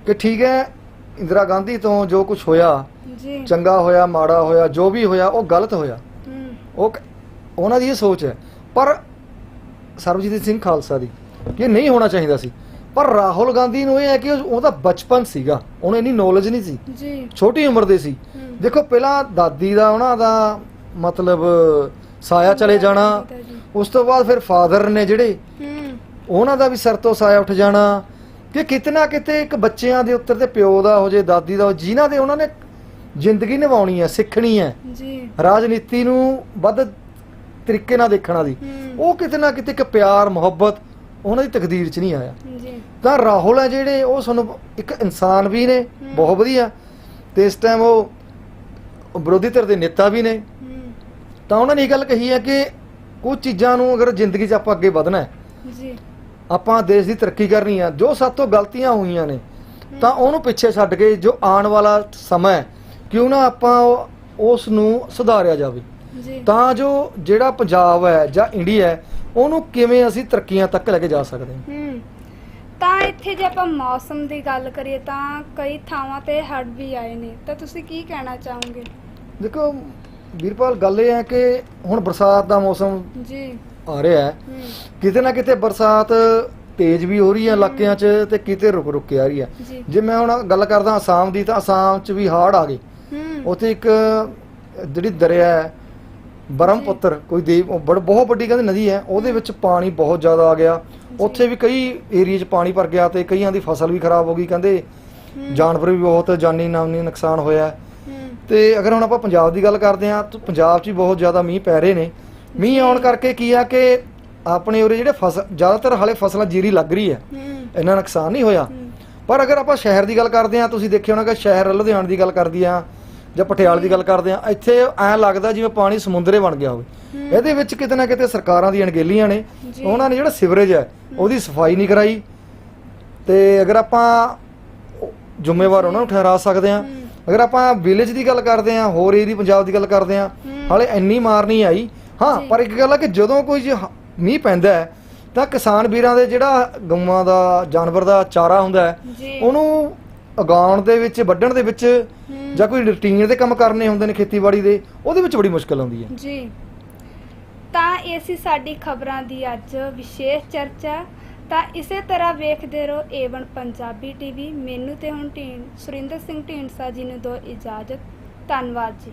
ਕਿ ਠੀਕ ਹੈ ਇੰਦਰਾ ਗਾਂਧੀ ਤੋਂ ਜੋ ਕੁਝ ਹੋਇਆ ਜੀ। ਚੰਗਾ ਹੋਇਆ ਮਾੜਾ ਹੋਇਆ ਜੋ ਵੀ ਹੋਇਆ ਉਹ ਗਲਤ ਹੋਇਆ। ਉਹ ਉਹਨਾਂ ਦੀ ਇਹ ਸੋਚ ਹੈ। ਪਰ ਸਰਬਜੀਤ ਸਿੰਘ ਖਾਲਸਾ ਦੀ ਕਿ ਇਹ ਨਹੀਂ ਹੋਣਾ ਚਾਹੀਦਾ ਸੀ। ਪਰ ਰਾਹੁਲ ਗਾਂਧੀ ਨੂੰ ਇਹ ਹੈ ਕਿ ਉਹ- ਉਹਦਾ ਬਚਪਨ ਸੀਗਾ। ਉਹਨੂੰ ਇੰਨੀ ਨੌਲੇਜ ਨਹੀਂ ਸੀ। ਜੀ। ਛੋਟੀ ਉਮਰ ਦੇ ਸੀ। ਦੇਖੋ ਪਹਿਲਾਂ ਦਾਦੀ ਦਾ ਉਹਨਾਂ ਦਾ ਮਤਲਬ ਸਾਇਆ ਚਲੇ ਜਾਣਾ। ਉਸ ਤੋਂ ਬਾਅਦ ਫਿਰ ਫਾਦਰ ਨੇ ਜਿਹੜੇ ਉਹਨਾਂ ਦਾ ਵੀ ਸਿਰ ਤੋਂ ਸਾਇਆ ਉੱਠ ਜਾਣਾ। ਕਿ ਕਿਤੇ ਨਾ ਕਿਤੇ ਇੱਕ ਬੱਚਿਆਂ ਦੇ ਉੱਤਰ ਤੇ ਪਿਓ ਦਾ ਹੋ ਜੇ ਦਾਦੀ ਦਾ ਜਿਨ੍ਹਾਂ ਦੇ ਉਹਨਾਂ ਨੇ ਜ਼ਿੰਦਗੀ ਨਿਭਾਉਣੀ ਹੈ ਸਿੱਖਣੀ ਹੈ ਜੀ। ਰਾਜਨੀਤੀ ਨੂੰ ਵੱਧ ਤਰੀਕੇ ਨਾਲ ਦੇਖਣਾ ਦੀ ਉਹ ਕਿਤੇ ਨਾ ਕਿਤੇ ਇੱਕ ਪਿਆਰ ਮੁਹੱਬਤ ਉਹਨਾਂ ਦੀ ਤਕਦੀਰ 'ਚ ਨਹੀਂ ਆਇਆ। ਜੀ। ਤਾਂ ਰਾਹੁਲ ਹੈ ਜਿਹੜੇ ਉਹ ਸਾਨੂੰ ਇੱਕ ਇਨਸਾਨ ਵੀ ਨੇ। ਬਹੁਤ ਵਧੀਆ। ਤੇ ਇਸ ਟਾਈਮ ਉਹ ਵਿਰੋਧੀ ਧਿਰ ਦੇ ਨੇਤਾ ਵੀ ਨੇ। ਤਾਂ ਉਹਨਾਂ ਨੇ ਇਹ ਗੱਲ ਕਹੀ ਹੈ ਕਿ ਕੁਝ ਚੀਜ਼ਾਂ ਨੂੰ ਅਗਰ ਜ਼ਿੰਦਗੀ 'ਚ ਆਪਾਂ ਅੱਗੇ ਵਧਣਾ ਹੈ ਜੀ। ਆਪਾਂ ਦੇਸ਼ ਦੀ ਤਰੱਕੀ ਕਰਨੀ ਆ ਜੋ ਸਾਤੋਂ ਗਲਤੀਆਂ ਹੋਈਆਂ ਨੇ ਤਾਂ ਉਹਨੂੰ ਪਿੱਛੇ ਛੱਡ ਕੇ ਜੋ ਆਉਣ ਵਾਲਾ ਸਮਾਂ ਹੈ ਕਿਉਂ ਨਾ ਆਪਾਂ ਉਸ ਨੂੰ ਸੁਧਾਰਿਆ ਜਾਵੇ। ਜੀ। ਤਾਂ ਜੋ ਜਿਹੜਾ ਪੰਜਾਬ ਹੈ ਜਾਂ ਇੰਡੀਆ ਹੈ ਉਹਨੂੰ ਕਿਵੇਂ ਅਸੀਂ ਤਰੱਕੀਆਂ ਤੱਕ ਲੈ ਕੇ ਜਾ ਸਕਦੇ ਹਾਂ? ਹੂੰ। ਤਾਂ ਇੱਥੇ ਜੇ ਆਪਾਂ ਮੌਸਮ ਦੀ ਗੱਲ ਕਰੀਏ ਤਾਂ ਕਈ ਥਾਵਾਂ ਤੇ ਹੜ੍ਹ ਵੀ ਆਏ ਨੇ। ਤਾਂ ਤੁਸੀਂ ਕੀ ਕਹਿਣਾ ਚਾਹੋਗੇ? ਦੇਖੋ ਵੀਰਪਾਲ ਗੱਲ ਇਹ ਹੈ ਕਿ ਹੁਣ ਬਰਸਾਤ ਦਾ ਮੌਸਮ ਜੀ। ਆ ਰਿਹਾ ਹੈ। ਹੂੰ। ਕਿਤੇ ਨਾ ਕਿਤੇ ਬਰਸਾਤ ਤੇਜ਼ ਵੀ ਹੋ ਰਹੀ ਹੈ ਇਲਾਕਿਆਂ 'ਚ ਤੇ ਕਿਤੇ ਰੁਕ ਰੁਕ ਕੇ ਆ ਰਹੀ ਹੈ। ਜੀ। ਜੇ ਮੈਂ ਹੁਣ ਗੱਲ ਕਰਦਾ ਅਸਾਮ ਦੀ ਤਾਂ ਅਸਾਮ 'ਚ ਵੀ ਹੜ੍ਹ ਆ ਗਏ ਹੂੰ। ਉੱਥੇ ਇੱਕ ਜਿਹੜੀ ਦਰਿਆ ਹੈ ਬ੍ਰਹਮਪੁੱਤਰ ਕੋਈ ਦੇਵ ਉਹ ਬੜ- ਬਹੁਤ ਵੱਡੀ ਕਹਿੰਦੇ ਨਦੀ ਹੈ ਉਹਦੇ ਵਿੱਚ ਪਾਣੀ ਬਹੁਤ ਜ਼ਿਆਦਾ ਆ ਗਿਆ। ਉੱਥੇ ਵੀ ਕਈ ਏਰੀਆ 'ਚ ਪਾਣੀ ਭਰ ਗਿਆ ਤੇ ਕਈਆਂ ਦੀ ਫਸਲ ਵੀ ਖਰਾਬ ਹੋ ਗਈ ਕਹਿੰਦੇ ਜਾਨਵਰ ਵੀ ਬਹੁਤ ਜਾਨੀ ਨਾਮਨੀ ਨੁਕਸਾਨ ਹੋਇਆ। ਹੈ। ਹੂੰ ਤੇ ਅਗਰ ਹੁਣ ਆਪਾਂ ਪੰਜਾਬ ਦੀ ਗੱਲ ਕਰਦੇ ਹਾਂ ਤਾਂ ਪੰਜਾਬ 'ਚ ਵੀ ਬਹੁਤ ਜ਼ਿਆਦਾ ਮੀਂਹ ਪੈ ਰਹੇ ਨੇ। ਮੀਂਹ ਆਉਣ ਕਰਕੇ ਕੀ ਆ ਕਿ ਆਪਣੇ ਉਰੇ ਜਿਹੜੇ ਫਸਲ ਜ਼ਿਆਦਾਤਰ ਹਾਲੇ ਫਸਲਾਂ ਜੀਰੀ ਲੱਗ ਰਹੀ ਹੈ। ਹੂੰ। ਇੰਨਾ ਨੁਕਸਾਨ ਨਹੀਂ ਹੋਇਆ। ਪਰ ਅਗਰ ਆਪਾਂ ਸ਼ਹਿਰ ਦੀ ਗੱਲ ਕਰਦੇ ਹਾਂ ਤੁਸੀਂ ਦੇਖਿਆ ਹੋਣਾ ਕਿ ਸ਼ਹਿਰ ਲੁਧਿਆਣਾ ਦੀ ਗੱਲ ਕਰਦੀ ਆ ਜਾਂ ਪਟਿਆਲੇ ਦੀ ਗੱਲ ਕਰਦੇ ਆ ਇੱਥੇ ਐਂ ਲੱਗਦਾ ਜਿਵੇਂ ਪਾਣੀ ਸਮੁੰਦਰੇ ਬਣ ਗਿਆ ਹੋਵੇ। ਇਹਦੇ ਵਿੱਚ ਕਿਤੇ ਨਾ ਕਿਤੇ ਸਰਕਾਰਾਂ ਦੀਆਂ ਅਣਗਹਿਲੀਆਂ ਨੇ। ਉਹਨਾਂ ਨੇ ਜਿਹੜਾ ਸਿਵਰੇਜ ਹੈ ਉਹਦੀ ਸਫ਼ਾਈ ਨਹੀਂ ਕਰਾਈ ਤੇ ਅਗਰ ਆਪਾਂ ਜ਼ਿੰਮੇਵਾਰ ਉਹਨਾਂ ਨੂੰ ਠਹਿਰਾ ਸਕਦੇ ਆ। ਅਗਰ ਆਪਾਂ ਵਿਲੇਜ ਦੀ ਗੱਲ ਕਰਦੇ ਆ ਹੋਰ ਏਰੀ ਪੰਜਾਬ ਦੀ ਗੱਲ ਕਰਦੇ ਆ। ਹਾਲੇ ਇੰਨੀ ਮਾਰ ਨਹੀਂ ਆਈ ਹਾਂ। ਪਰ ਇੱਕ ਗੱਲ ਹੈ ਕਿ ਜਦੋਂ ਕੋਈ ਮੀਂਹ ਪੈਂਦਾ ਹੈ ਤਾਂ ਕਿਸਾਨ ਵੀਰਾਂ ਦੇ ਜਿਹੜਾ ਗਊਆਂ ਦਾ ਜਾਨਵਰ ਦਾ ਚਾਰਾ ਹੁੰਦਾ ਹੈ ਉਹਨੂੰ ਉਗਾਉਣ ਦੇ ਵਿੱਚ ਵੱਢਣ ਦੇ ਵਿੱਚ। ਜਾਂ ਕੋਈ ਰੂਟੀਨ ਦੇ ਕੰਮ ਕਰਨੇ ਹੁੰਦੇ ਨੇ ਖੇਤੀਬਾੜੀ ਦੇ ਉਹਦੇ ਵਿੱਚ ਬੜੀ ਮੁਸ਼ਕਲ ਆਉਂਦੀ ਹੈ। ਜੀ। ਤਾਂ ਇਹ ਸੀ ਸਾਡੀ ਖਬਰਾਂ ਦੀ ਅੱਜ ਵਿਸ਼ੇਸ਼ ਚਰਚਾ। ਤਾਂ ਇਸੇ ਤਰ੍ਹਾਂ ਵੇਖਦੇ ਰਹੋ ਏਵਨ ਪੰਜਾਬੀ ਟੀਵੀ ਮੈਨੂੰ ਤੇ ਹੁਣ ਟੀਨ ਸੁਰਿੰਦਰ ਸਿੰਘ ਢੀਂਡਸਾ ਜੀ ਨੂੰ ਦੋ ਇਜਾਜ਼ਤ। ਧੰਨਵਾਦ ਜੀ।